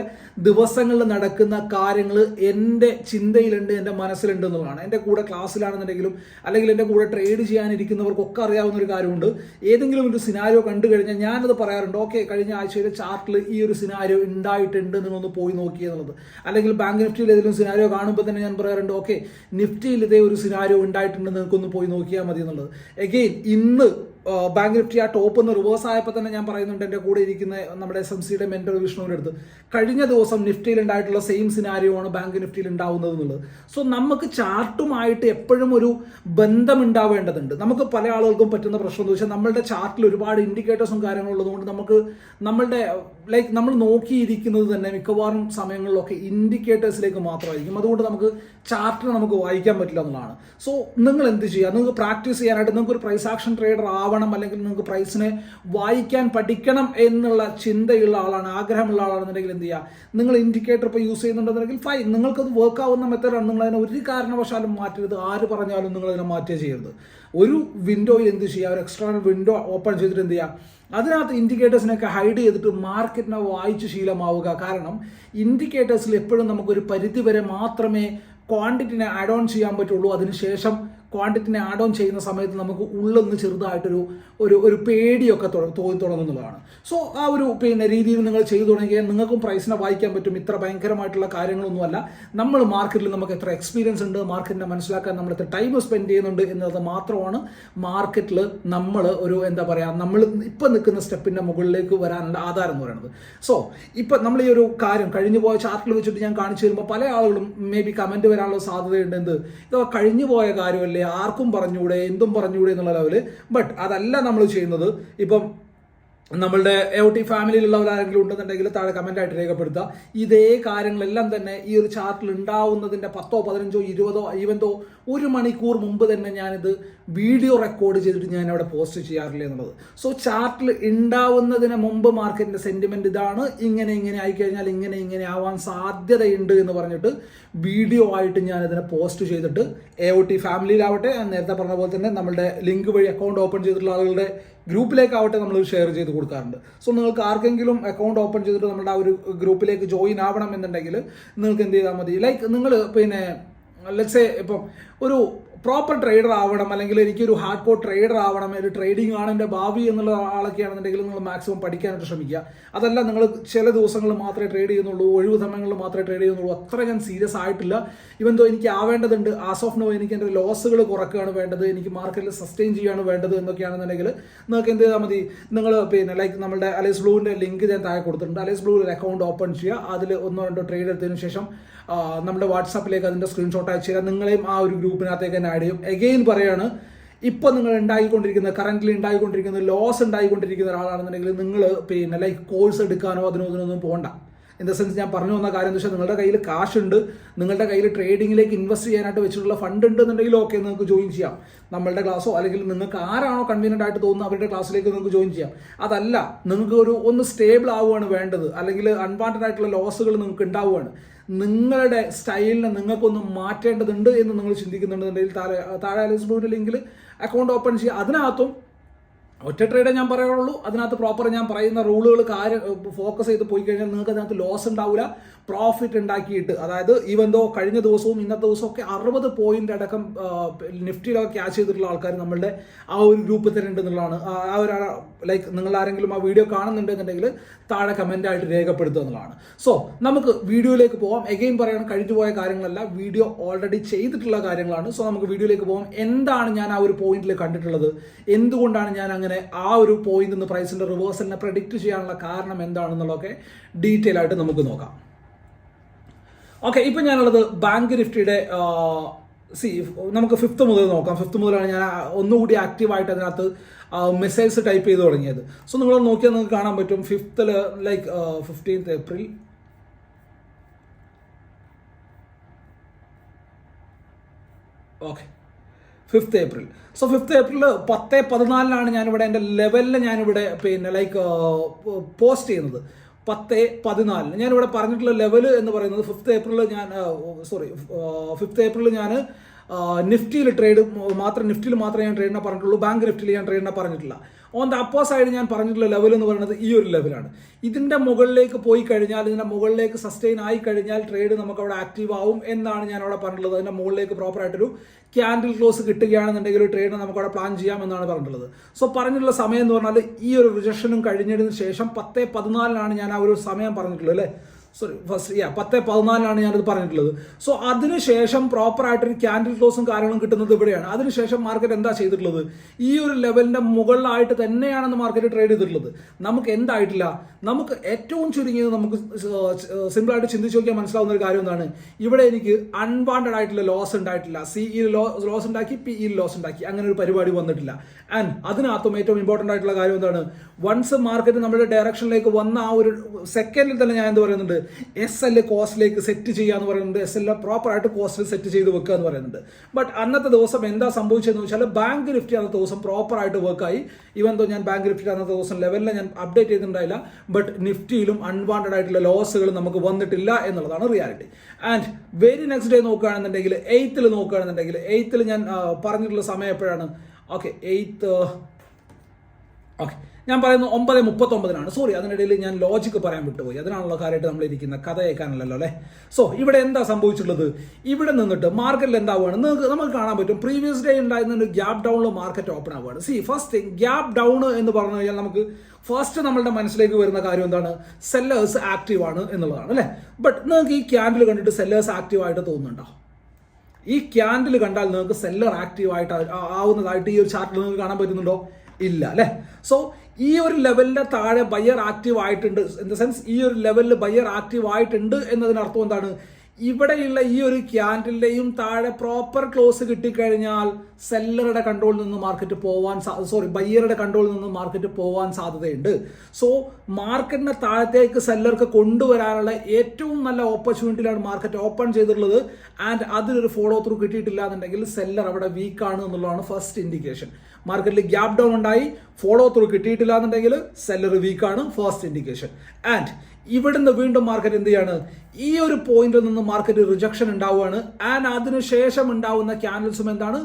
ദിവസങ്ങളിൽ നടക്കുന്ന കാര്യങ്ങൾ എന്റെ ചിന്തയിലുണ്ട് എന്റെ മനസ്സിലുണ്ട് എന്നുള്ളതാണ്. എന്റെ കൂടെ ക്ലാസ്സിലാണെന്നുണ്ടെങ്കിലും അല്ലെങ്കിൽ എന്റെ കൂടെ ട്രേഡ് ചെയ്യാനിരിക്കുന്നവർക്കൊക്കെ അറിയാവുന്ന ഒരു കാര്യമുണ്ട്. ഏതെങ്കിലും ഒരു സിനാരിയോ കണ്ടു കഴിഞ്ഞാൽ ഞാനത് പറയാറുണ്ട് ഓക്കെ കഴിഞ്ഞ ആഴ്ചയിലെ ചാർട്ടിൽ ഈ ഒരു സിനാരിയോ ഉണ്ടായിട്ടുണ്ട് നിങ്ങളൊന്ന് പോയി നോക്കി എന്നുള്ളത്. അല്ലെങ്കിൽ ബാങ്ക് നിഫ്റ്റിയിൽ ഏതെങ്കിലും സിനാരിയോ കാണുമ്പോൾ തന്നെ ഞാൻ പറയാറുണ്ട് ഓക്കെ നിഫ്റ്റിയിൽ ഇതേ ഒരു സിനാരിയോ ഉണ്ടായിട്ടുണ്ട് നിങ്ങൾക്കൊന്ന് പോയി നോക്കിയാൽ മതി എന്നുള്ളത്. എഗെയിൻ ഇന്ന് ബാങ്ക് നിഫ്റ്റി ആ ടോപ്പ് നിന്ന് റിവേഴ്സ് ആയപ്പോൾ തന്നെ ഞാൻ പറയുന്നുണ്ട് എന്റെ കൂടെ ഇരിക്കുന്ന നമ്മുടെ എസ് എം സിയുടെ മെന്റർ വിഷ്ണുവിന്റെ അടുത്ത് കഴിഞ്ഞ ദിവസം നിഫ്റ്റിയിൽ ഉണ്ടായിട്ടുള്ള സെയിം സിനാരിയോ ആണ് ബാങ്ക് നിഫ്റ്റിയിൽ ഉണ്ടാവുന്നത് എന്നുള്ളത്. സോ നമുക്ക് ചാർട്ടുമായിട്ട് എപ്പോഴും ഒരു ബന്ധം ഉണ്ടാവേണ്ടതുണ്ട് നമുക്ക് പല ആളുകൾക്കും പറ്റുന്ന പ്രശ്നം എന്ന് വെച്ചാൽ നമ്മളുടെ ചാർട്ടിൽ ഒരുപാട് ഇൻഡിക്കേറ്റേഴ്സും കാര്യങ്ങളും ഉള്ളതുകൊണ്ട് നമുക്ക് നമ്മളുടെ ലൈക്ക് നമ്മൾ നോക്കിയിരിക്കുന്നത് തന്നെ മിക്കവാറും സമയങ്ങളിലൊക്കെ ഇൻഡിക്കേറ്റേഴ്സിലേക്ക് മാത്രമായിരിക്കും. അതുകൊണ്ട് നമുക്ക് ചാർട്ടിനെ നമുക്ക് വായിക്കാൻ പറ്റില്ല എന്നുള്ളതാണ്. സോ നിങ്ങൾ എന്ത് ചെയ്യുക? നിങ്ങൾക്ക് പ്രാക്ടീസ് ചെയ്യാനായിട്ട് നിങ്ങൾക്ക് ഒരു പ്രൈസ് ആക്ഷൻ ട്രേഡർ ആവണം അല്ലെങ്കിൽ നിങ്ങൾക്ക് പ്രൈസിനെ വായിക്കാൻ പഠിക്കണം എന്നുള്ള ചിന്തയുള്ള ആളാണ് ആഗ്രഹമുള്ള ആളാണെന്നുണ്ടെങ്കിൽ എന്ത് ചെയ്യുക നിങ്ങൾ ഇൻഡിക്കേറ്റർ ഇപ്പോൾ യൂസ് ചെയ്യുന്നുണ്ടെന്നുണ്ടെങ്കിൽ ഫൈൻ നിങ്ങൾക്കത് വർക്ക് ആവുന്ന മെത്തേഡാണ് നിങ്ങൾ അതിനെ ഒരു കാരണവശാലും മാറ്റരുത്. ആര് പറഞ്ഞാലും നിങ്ങൾ അതിനെ മാറ്റുക ചെയ്യരുത്. ഒരു വിൻഡോയിൽ എന്ത് ചെയ്യുക ഒരു എക്സ്ട്രാ വിൻഡോ ഓപ്പൺ ചെയ്തിട്ട് എന്ത് ചെയ്യുക അതിനകത്ത് ഇൻഡിക്കേറ്റേഴ്സിനൊക്കെ ഹൈഡ് ചെയ്തിട്ട് മാർക്കറ്റിനെ വായിച്ച് ശീലമാവുക. കാരണം ഇൻഡിക്കേറ്റേഴ്സിൽ എപ്പോഴും നമുക്കൊരു പരിധി വരെ മാത്രമേ ക്വാണ്ടിറ്റിനെ ആഡ് ഓൺ ചെയ്യാൻ പറ്റുള്ളൂ. അതിനുശേഷം ക്വാണ്ടിറ്റിനെ ആഡ് ഓൺ ചെയ്യുന്ന സമയത്ത് നമുക്ക് ഉള്ളൊന്ന് ചെറുതായിട്ടൊരു ഒരു ഒരു പേടിയൊക്കെ തോന്നി തുടങ്ങുന്നതാണ്. സോ ആ ഒരു പിന്നെ രീതിയിൽ നിങ്ങൾ ചെയ്തു തുടങ്ങിയാൽ നിങ്ങൾക്കും പ്രൈസിനെ വായിക്കാൻ പറ്റും. ഇത്ര ഭയങ്കരമായിട്ടുള്ള കാര്യങ്ങളൊന്നുമല്ല. നമ്മൾ മാർക്കറ്റിൽ നമുക്ക് എത്ര എക്സ്പീരിയൻസ് ഉണ്ട് മാർക്കറ്റിനെ മനസ്സിലാക്കാൻ നമ്മൾ എത്ര ടൈം സ്പെൻഡ് ചെയ്യുന്നുണ്ട് എന്നത് മാത്രമാണ് മാർക്കറ്റിൽ നമ്മൾ ഒരു എന്താ പറയുക നമ്മൾ ഇപ്പം നിൽക്കുന്ന സ്റ്റെപ്പിന്റെ മുകളിലേക്ക് വരാനുള്ള ആധാരം എന്ന് പറയുന്നത്. സോ ഇപ്പം നമ്മൾ ഈ ഒരു കാര്യം കഴിഞ്ഞു പോയ ചാർട്ടിൽ വെച്ചിട്ട് ഞാൻ കാണിച്ചു തരുമ്പോൾ പല ആളുകളും മേ ബി കമന്റ് വരാനുള്ള സാധ്യതയുണ്ട് എന്ത്? ഇതൊക്കെ കഴിഞ്ഞു പോയ കാര്യമല്ലേ? ആർക്കും പറഞ്ഞുകൂടെ എന്തും പറഞ്ഞുകൂടെ എന്നുള്ള ലെവൽ ബട്ട് അതല്ല നമ്മൾ ചെയ്യുന്നത്. ഇപ്പം നമ്മളുടെ എ ടി ഫാമിലിയിലുള്ളവർ ആരെങ്കിലും ഉണ്ടെന്നുണ്ടെങ്കിൽ താഴെ കമന്റ് ആയിട്ട് രേഖപ്പെടുത്തുക. ഇതേ കാര്യങ്ങളെല്ലാം തന്നെ ഈ ഒരു ചാർട്ടിൽ ഉണ്ടാവുന്നതിന്റെ പത്തോ പതിനഞ്ചോ ഇരുപതോ ഈവൻതോ ഒരു മണിക്കൂർ മുമ്പ് തന്നെ ഞാനിത് വീഡിയോ റെക്കോർഡ് ചെയ്തിട്ട് ഞാൻ അവിടെ പോസ്റ്റ് ചെയ്യാറില്ല എന്നുള്ളത്. സോ ചാർട്ടിൽ ഉണ്ടാവുന്നതിന് മുമ്പ് മാർക്കറ്റിന്റെ സെന്റിമെന്റ് ഇതാണ്. ഇങ്ങനെ ഇങ്ങനെ ആയിക്കഴിഞ്ഞാൽ ഇങ്ങനെ ഇങ്ങനെ ആവാൻ സാധ്യതയുണ്ട് എന്ന് പറഞ്ഞിട്ട് വീഡിയോ ആയിട്ട് ഞാൻ ഇതിനെ പോസ്റ്റ് ചെയ്തിട്ട് എ ഒ ടി ഫാമിലിയിലാവട്ടെ നേരത്തെ പറഞ്ഞ പോലെ തന്നെ നമ്മളുടെ ലിങ്ക് വഴി അക്കൗണ്ട് ഓപ്പൺ ചെയ്തിട്ടുള്ള ആളുകളുടെ ഗ്രൂപ്പിലേക്കാവട്ടെ നമ്മൾ ഷെയർ ചെയ്ത് കൊടുക്കാറുണ്ട്. സോ നിങ്ങൾക്ക് ആർക്കെങ്കിലും അക്കൗണ്ട് ഓപ്പൺ ചെയ്തിട്ട് നമ്മുടെ ആ ഒരു ഗ്രൂപ്പിലേക്ക് ജോയിൻ ആവണം എന്നുണ്ടെങ്കിൽ നിങ്ങൾക്ക് എന്ത് ചെയ്താൽ മതി. ലൈക്ക് നിങ്ങൾ പിന്നെ ലെറ്റ്സ് ഇപ്പം ഒരു പ്രോപ്പർ ട്രേഡർ ആവണം അല്ലെങ്കിൽ എനിക്കൊരു ഹാർഡ് കോർ ട്രേഡർ ആവണം ഒരു ട്രേഡിംഗ് ആണ് എന്റെ ഭാവി എന്നുള്ള ആളൊക്കെ ആണെന്നുണ്ടെങ്കിൽ നിങ്ങൾ മാക്സിമം പഠിക്കാനായിട്ട് ശ്രമിക്കുക. അതല്ല നിങ്ങൾ ചില ദിവസങ്ങൾ മാത്രമേ ട്രേഡ് ചെയ്യുന്നുള്ളൂ ഒഴിവ് സമയങ്ങളിൽ മാത്രമേ ട്രേഡ് ചെയ്യുന്നുള്ളൂ. അത്ര ഞാൻ സീരിയസ് ആയിട്ടില്ല. ഇവൻ എനിക്ക് ആവേണ്ടതുണ്ട് ആസ് ഓഫ് നോ എനിക്ക് എന്റെ ലോസുകൾ കുറക്കുകയാണ് വേണ്ടത് എനിക്ക് മാർക്കറ്റിൽ സസ്റ്റെയിൻ ചെയ്യുകയാണ് വേണ്ടത് എന്നൊക്കെയാണെന്നുണ്ടെങ്കിൽ നിങ്ങൾക്ക് എന്ത് ചെയ്താൽ മതി? നിങ്ങൾ പിന്നെ ലൈക്ക് നമ്മുടെ അലൈസ് ബ്ലൂവിന്റെ ലിങ്ക് ഞാൻ താഴെ കൊടുത്തിട്ടുണ്ട്. അലൈസ് ബ്ലൂവിൽ അക്കൗണ്ട് ഓപ്പൺ ചെയ്യുക. അതിൽ ഒന്നോ രണ്ടോ ട്രേഡ് എടുത്തതിന് ശേഷം നമ്മുടെ വാട്സാപ്പിലേക്ക് അതിന്റെ സ്ക്രീൻഷോട്ട് അയച്ചു തരാം. നിങ്ങളെയും ആ ഒരു ഗ്രൂപ്പിനകത്തേക്ക് തന്നെ ആഡ് ചെയ്യും. എഗെയിൻ പറയാണ് ഇപ്പം നിങ്ങൾ ഉണ്ടായിക്കൊണ്ടിരിക്കുന്ന കറന്റ്ലി ഉണ്ടായിക്കൊണ്ടിരിക്കുന്ന ലോസ് ഉണ്ടായിക്കൊണ്ടിരിക്കുന്ന ഒരാളാണെന്നുണ്ടെങ്കിൽ നിങ്ങൾ പിന്നെ ലൈക്ക് കോഴ്സ് എടുക്കാനോ അതിനോ ഇതിനൊന്നും പോകണ്ട ഇൻ ദ സെൻസ് ഞാൻ പറഞ്ഞു വന്ന കാര്യം എന്ന് വെച്ചാൽ നിങ്ങളുടെ കയ്യിൽ കാശുണ്ട് നിങ്ങളുടെ കയ്യിൽ ട്രേഡിങ്ങിലേക്ക് ഇൻവെസ്റ്റ് ചെയ്യാനായിട്ട് വെച്ചിട്ടുള്ള ഫണ്ട് ഉണ്ടെന്നുണ്ടെങ്കിൽ ഓക്കെ നിങ്ങൾക്ക് ജോയിൻ ചെയ്യാം. നമ്മളുടെ ക്ലാസ്സോ അല്ലെങ്കിൽ നിങ്ങൾക്ക് ആരാണോ കൺവീനിയന്റ് ആയിട്ട് തോന്നുന്നത് അവരുടെ ക്ലാസ്സിലേക്ക് നിങ്ങൾക്ക് ജോയിൻ ചെയ്യാം. അതല്ല നിങ്ങൾക്ക് ഒരു ഒന്ന് സ്റ്റേബിൾ ആവുകയാണ് വേണ്ടത്. അല്ലെങ്കിൽ അൺവാണ്ടഡ് ആയിട്ടുള്ള ലോസുകൾ നിങ്ങൾക്ക് ഉണ്ടാവുകയാണ്. നിങ്ങളുടെ സ്റ്റൈലിനെ നിങ്ങൾക്കൊന്ന് മാറ്റേണ്ടതുണ്ട് എന്ന് നിങ്ങൾ ചിന്തിക്കുന്നുണ്ടെന്നുണ്ടെങ്കിൽ താഴെ താഴെ അലീസ് ലിങ്കിൽ അക്കൗണ്ട് ഓപ്പൺ ചെയ്യുക. അതിനകത്തും ഒറ്റ ട്രേഡേ ഞാൻ പറയുള്ളൂ അതിനകത്ത് പ്രോപ്പർ ഞാൻ പറയുന്ന റൂളുകൾ കാര്യം ഫോക്കസ് ചെയ്ത് പോയി കഴിഞ്ഞാൽ നിങ്ങൾക്ക് അതിനകത്ത് ലോസ് ഉണ്ടാവില്ല പ്രോഫിറ്റ് ഉണ്ടാക്കിയിട്ട് അതായത് ഈവൻ ദോ കഴിഞ്ഞ ദിവസവും ഇന്നത്തെ ദിവസവും ഒക്കെ അറുപത് പോയിന്റ് അടക്കം നിഫ്റ്റിയിലൊക്കെ ക്യാച്ച് ചെയ്തിട്ടുള്ള ആൾക്കാർ നമ്മളുടെ ആ ഒരു ഗ്രൂപ്പിൽ തന്നെ ഉണ്ടെന്നുള്ളതാണ്. ആ ഒരു ലൈക്ക് നിങ്ങൾ ആരെങ്കിലും ആ വീഡിയോ കാണുന്നുണ്ടെന്നുണ്ടെങ്കിൽ താഴെ കമന്റ് ആയിട്ട് രേഖപ്പെടുത്തുക എന്നുള്ളതാണ്. സോ നമുക്ക് വീഡിയോയിലേക്ക് പോവാം. എഗെയിൻ പറയണം കഴിഞ്ഞു പോയ കാര്യങ്ങളല്ല. വീഡിയോ ഓൾറെഡി ചെയ്തിട്ടുള്ള കാര്യങ്ങളാണ്. സോ നമുക്ക് വീഡിയോയിലേക്ക് പോകാം എന്താണ് ഞാൻ ആ ഒരു പോയിന്റിൽ കണ്ടിട്ടുള്ളത്? എന്തുകൊണ്ടാണ് ഞാൻ അങ്ങനെ ആ ഒരു പോയിന്റ് നിന്ന് പ്രൈസിന്റെ റിവേഴ്സലിനെ പ്രഡിക്റ്റ് ചെയ്യാനുള്ള കാരണം എന്താണെന്നുള്ളതൊക്കെ ഡീറ്റെയിൽ ആയിട്ട് നമുക്ക് നോക്കാം. ഓക്കെ ഇപ്പം ഞാനുള്ളത് ബാങ്ക് നിഫ്റ്റിയുടെ സി നമുക്ക് ഫിഫ്ത്ത് മുതൽ നോക്കാം. ഫിഫ്ത്ത് മുതലാണ് ഞാൻ ഒന്നുകൂടി ആക്റ്റീവായിട്ട് അതിനകത്ത് മെസ്സേജ് ടൈപ്പ് ചെയ്ത് തുടങ്ങിയത്. സോ നിങ്ങൾ നോക്കിയാൽ നിങ്ങൾക്ക് കാണാൻ പറ്റും. ഫിഫ്ത്തിൽ like fifteenth April okay fifth April so fifth April പത്ത് പതിനാലിനാണ് ഞാനിവിടെ എന്റെ ലെവലിൽ ഞാനിവിടെ പിന്നെ ലൈക്ക് പോസ്റ്റ് ചെയ്യുന്നത്. പത്ത് പതിനാലിന്. ഞാനിവിടെ പറഞ്ഞിട്ടുള്ള ലെവൽ എന്ന് പറയുന്നത് ഫിഫ്ത്ത് ഏപ്രിൽ ഞാൻ സോറി ഫിഫ്ത്ത് ഏപ്രിൽ ഞാൻ നിഫ്റ്റിയിൽ ട്രേഡ് മാത്രം നിഫ്റ്റിയിൽ മാത്രമേ ഞാൻ ട്രേഡിനെ പറഞ്ഞിട്ടുള്ളൂ. ബാങ്ക് നിഫ്റ്റിയിൽ ഞാൻ ട്രേഡിനെ പറഞ്ഞിട്ടില്ല. ഓൺ ദ അപ്പോ സൈഡ് ഞാൻ പറഞ്ഞിട്ടുള്ള ലെവൽ എന്ന് പറയുന്നത് ഈ ഒരു ലെവലാണ് ഇതിന്റെ മുകളിലേക്ക് പോയി കഴിഞ്ഞാൽ ഇതിന്റെ മുകളിലേക്ക് സസ്റ്റെയിൻ ആയി കഴിഞ്ഞാൽ ട്രേഡ് നമുക്ക് അവിടെ ആക്റ്റീവ് ആവും എന്നാണ് ഞാൻ അവിടെ പറഞ്ഞിട്ടുള്ളത്. അതിന്റെ മുകളിലേക്ക് പ്രോപ്പർ ആയിട്ടൊരു ക്യാൻഡിൽ ക്ലോസ് കിട്ടുകയാണെന്നുണ്ടെങ്കിൽ ഒരു ട്രേഡ് നമുക്ക് അവിടെ പ്ലാൻ ചെയ്യാം എന്നാണ് പറഞ്ഞിട്ടുള്ളത്. സോ പറഞ്ഞിട്ടുള്ള സമയം എന്ന് പറഞ്ഞാൽ ഈ ഒരു റിജക്ഷനും കഴിഞ്ഞതിന് ശേഷം പത്ത് പതിനാലിനാണ് ഞാൻ ആ ഒരു സമയം പറഞ്ഞിട്ടുള്ളത് അല്ലേ? സോറി ഫസ്റ്റ് യാ പത്ത് പതിനാലിനാണ് ഞാനത് പറഞ്ഞിട്ടുള്ളത്. സോ അതിനുശേഷം പ്രോപ്പർ ആയിട്ടൊരു ക്യാൻഡിൽ ക്ലോസും കാര്യങ്ങളും കിട്ടുന്നത് ഇവിടെയാണ്. അതിനുശേഷം മാർക്കറ്റ് എന്താ ചെയ്തിട്ടുള്ളത്? ഈ ഒരു ലെവലിന്റെ മുകളിലായിട്ട് തന്നെയാണെന്ന് മാർക്കറ്റ് ട്രേഡ് ചെയ്തിട്ടുള്ളത്. നമുക്ക് എന്തായിട്ടില്ല? നമുക്ക് ഏറ്റവും ചുരുങ്ങിയത് നമുക്ക് സിമ്പിളായിട്ട് ചിന്തിച്ച് നോക്കിയാൽ മനസ്സിലാവുന്ന ഒരു കാര്യം എന്താണ്? ഇവിടെ എനിക്ക് അൺവാണ്ടഡ് ആയിട്ടുള്ള ലോസ് ഉണ്ടായിട്ടില്ല. സി ഇ ലോസ് ഉണ്ടാക്കി പി ഇ ലോസ് ഉണ്ടാക്കി. അങ്ങനെ ഒരു പരിപാടി വന്നിട്ടില്ല. ആൻഡ് അതിനകത്തും ഏറ്റവും ഇമ്പോർട്ടന്റ് ആയിട്ടുള്ള കാര്യം എന്താണ്? വൺസ് മാർക്കറ്റ് നമ്മുടെ ഡയറക്ഷനിലേക്ക് വന്ന ആ ഒരു സെക്കൻഡിൽ തന്നെ ഞാൻ എന്ത് പറയുന്നുണ്ട്? എസ് എൽ കോസ്റ്റിലേക്ക് സെറ്റ് ചെയ്യുക എന്ന് പറയുന്നുണ്ട് എസ് എൽ പ്രോപ്പർ ആയിട്ട് കോസ്റ്റിൽ സെറ്റ് ചെയ്ത് വെക്കുക എന്ന് പറയുന്നുണ്ട് ബട്ട് അന്നത്തെ ദിവസം എന്താ സംഭവിച്ചതെന്ന് വെച്ചാൽ ബാങ്ക് നിഫ്റ്റി അന്നത്തെ ദിവസം പ്രോപ്പർ ആയിട്ട് വർക്കായി ഇവൻ തോ ഞാൻ ബാങ്ക് നിഫ്റ്റി അന്നത്തെ ദിവസം ലെവലിൽ ഞാൻ അപ്ഡേറ്റ് ചെയ്തിട്ടുണ്ടായില്ല ബട്ട് നിഫ്റ്റിയിലും അൺവാണ്ടഡ് ആയിട്ടുള്ള ലോസുകൾ നമുക്ക് വന്നിട്ടില്ല എന്നുള്ളതാണ് reality and very next day നോക്കുകയാണെന്നുണ്ടെങ്കിൽ എയ്ത്തിൽ നോക്കുകയാണെന്നുണ്ടെങ്കിൽ എയ്ത്തിൽ ഞാൻ പറഞ്ഞിട്ടുള്ള സമയം എപ്പോഴാണ്? ഓക്കെ എയ്ത്ത് ഓക്കെ ഞാൻ പറയുന്നു ഒമ്പത് മുപ്പത്തൊമ്പതിനാണ്. സോറി അതിനിടയിൽ ഞാൻ ലോജിക്ക് പറയാൻ വിട്ടുപോയി. അതിനാണല്ലോ കാര്യമായിട്ട് നമ്മൾ ഇരിക്കുന്ന കഥ കേൾക്കാനല്ലോ അല്ലേ? സോ ഇവിടെ എന്താ സംഭവിച്ചിട്ടുള്ളത്? ഇവിടെ നിന്നിട്ട് മാർക്കറ്റിൽ എന്താവുകയാണ്? നിങ്ങൾക്ക് നമുക്ക് കാണാൻ പറ്റും. പ്രീവിയസ് ഡേ ഉണ്ടായിരുന്ന ഗ്യാപ് ഡൗണിൽ മാർക്കറ്റ് ഓപ്പൺ ആവുകയാണ്. See first thing gap down എന്ന് പറഞ്ഞു കഴിഞ്ഞാൽ നമുക്ക് ഫസ്റ്റ് നമ്മളുടെ മനസ്സിലേക്ക് വരുന്ന കാര്യം എന്താണ്? സെല്ലേഴ്സ് ആക്റ്റീവ് ആണ് എന്നുള്ളതാണ് അല്ലേ? ബട്ട് നിങ്ങൾക്ക് ഈ ക്യാൻഡിൽ കണ്ടിട്ട് സെല്ലേഴ്സ് ആക്റ്റീവ് ആയിട്ട് തോന്നുന്നുണ്ടോ? ഈ ക്യാൻഡിൽ കണ്ടാൽ നിങ്ങൾക്ക് സെല്ലർ ആക്റ്റീവ് ആയിട്ട് ആവുന്നതായിട്ട് ഈ ഒരു ചാർട്ടിൽ നിങ്ങൾക്ക് കാണാൻ പറ്റുന്നുണ്ടോ? ഇല്ല അല്ലേ? സോ ഈ ഒരു ലെവലിന്റെ താഴെ ബയർ ആക്റ്റീവ് ആയിട്ടുണ്ട്. ഇൻ ദ സെൻസ് ഈ ഒരു ലെവലിൽ ബയർ ആക്റ്റീവ് ആയിട്ടുണ്ട് എന്നതിനർത്ഥം എന്താണ്? ഇവിടെയുള്ള ഈ ഒരു ക്യാൻഡിലെയും താഴെ പ്രോപ്പർ ക്ലോസ് കിട്ടിക്കഴിഞ്ഞാൽ സെല്ലറുടെ കൺട്രോളിൽ നിന്ന് മാർക്കറ്റ് പോവാൻ സോറി ബയ്യറുടെ കൺട്രോളിൽ നിന്ന് മാർക്കറ്റ് പോവാൻ സാധ്യതയുണ്ട്. സോ മാർക്കറ്റിനെ താഴത്തേക്ക് സെല്ലർക്ക് കൊണ്ടുവരാനുള്ള ഏറ്റവും നല്ല ഓപ്പർച്യൂണിറ്റിയിലാണ് മാർക്കറ്റ് ഓപ്പൺ ചെയ്തിട്ടുള്ളത്. ആൻഡ് അതിനൊരു ഫോളോ ത്രൂ കിട്ടിയിട്ടില്ല എന്നുണ്ടെങ്കിൽ സെല്ലർ അവിടെ വീക്കാണ് എന്നുള്ളതാണ് ഫസ്റ്റ് ഇൻഡിക്കേഷൻ മാർക്കറ്റിൽ ഗ്യാപ് ഡൗൺ ഉണ്ടായി ഫോളോ ത്രൂ കിട്ടിയിട്ടില്ല എന്നുണ്ടെങ്കിൽ സെല്ലർ വീക്കാണ് ഫസ്റ്റ് ഇൻഡിക്കേഷൻ ആൻഡ് ഇവിടുന്ന് വീണ്ടും മാർക്കറ്റ് എന്ത് ചെയ്യാണ്? ഈ ഒരു പോയിന്റിൽ നിന്ന് മാർക്കറ്റ് റിജക്ഷൻ ഉണ്ടാവുകയാണ്. ആൻഡ് അതിനുശേഷം ഉണ്ടാവുന്ന ക്യാൻഡിൽസും എന്താണ്?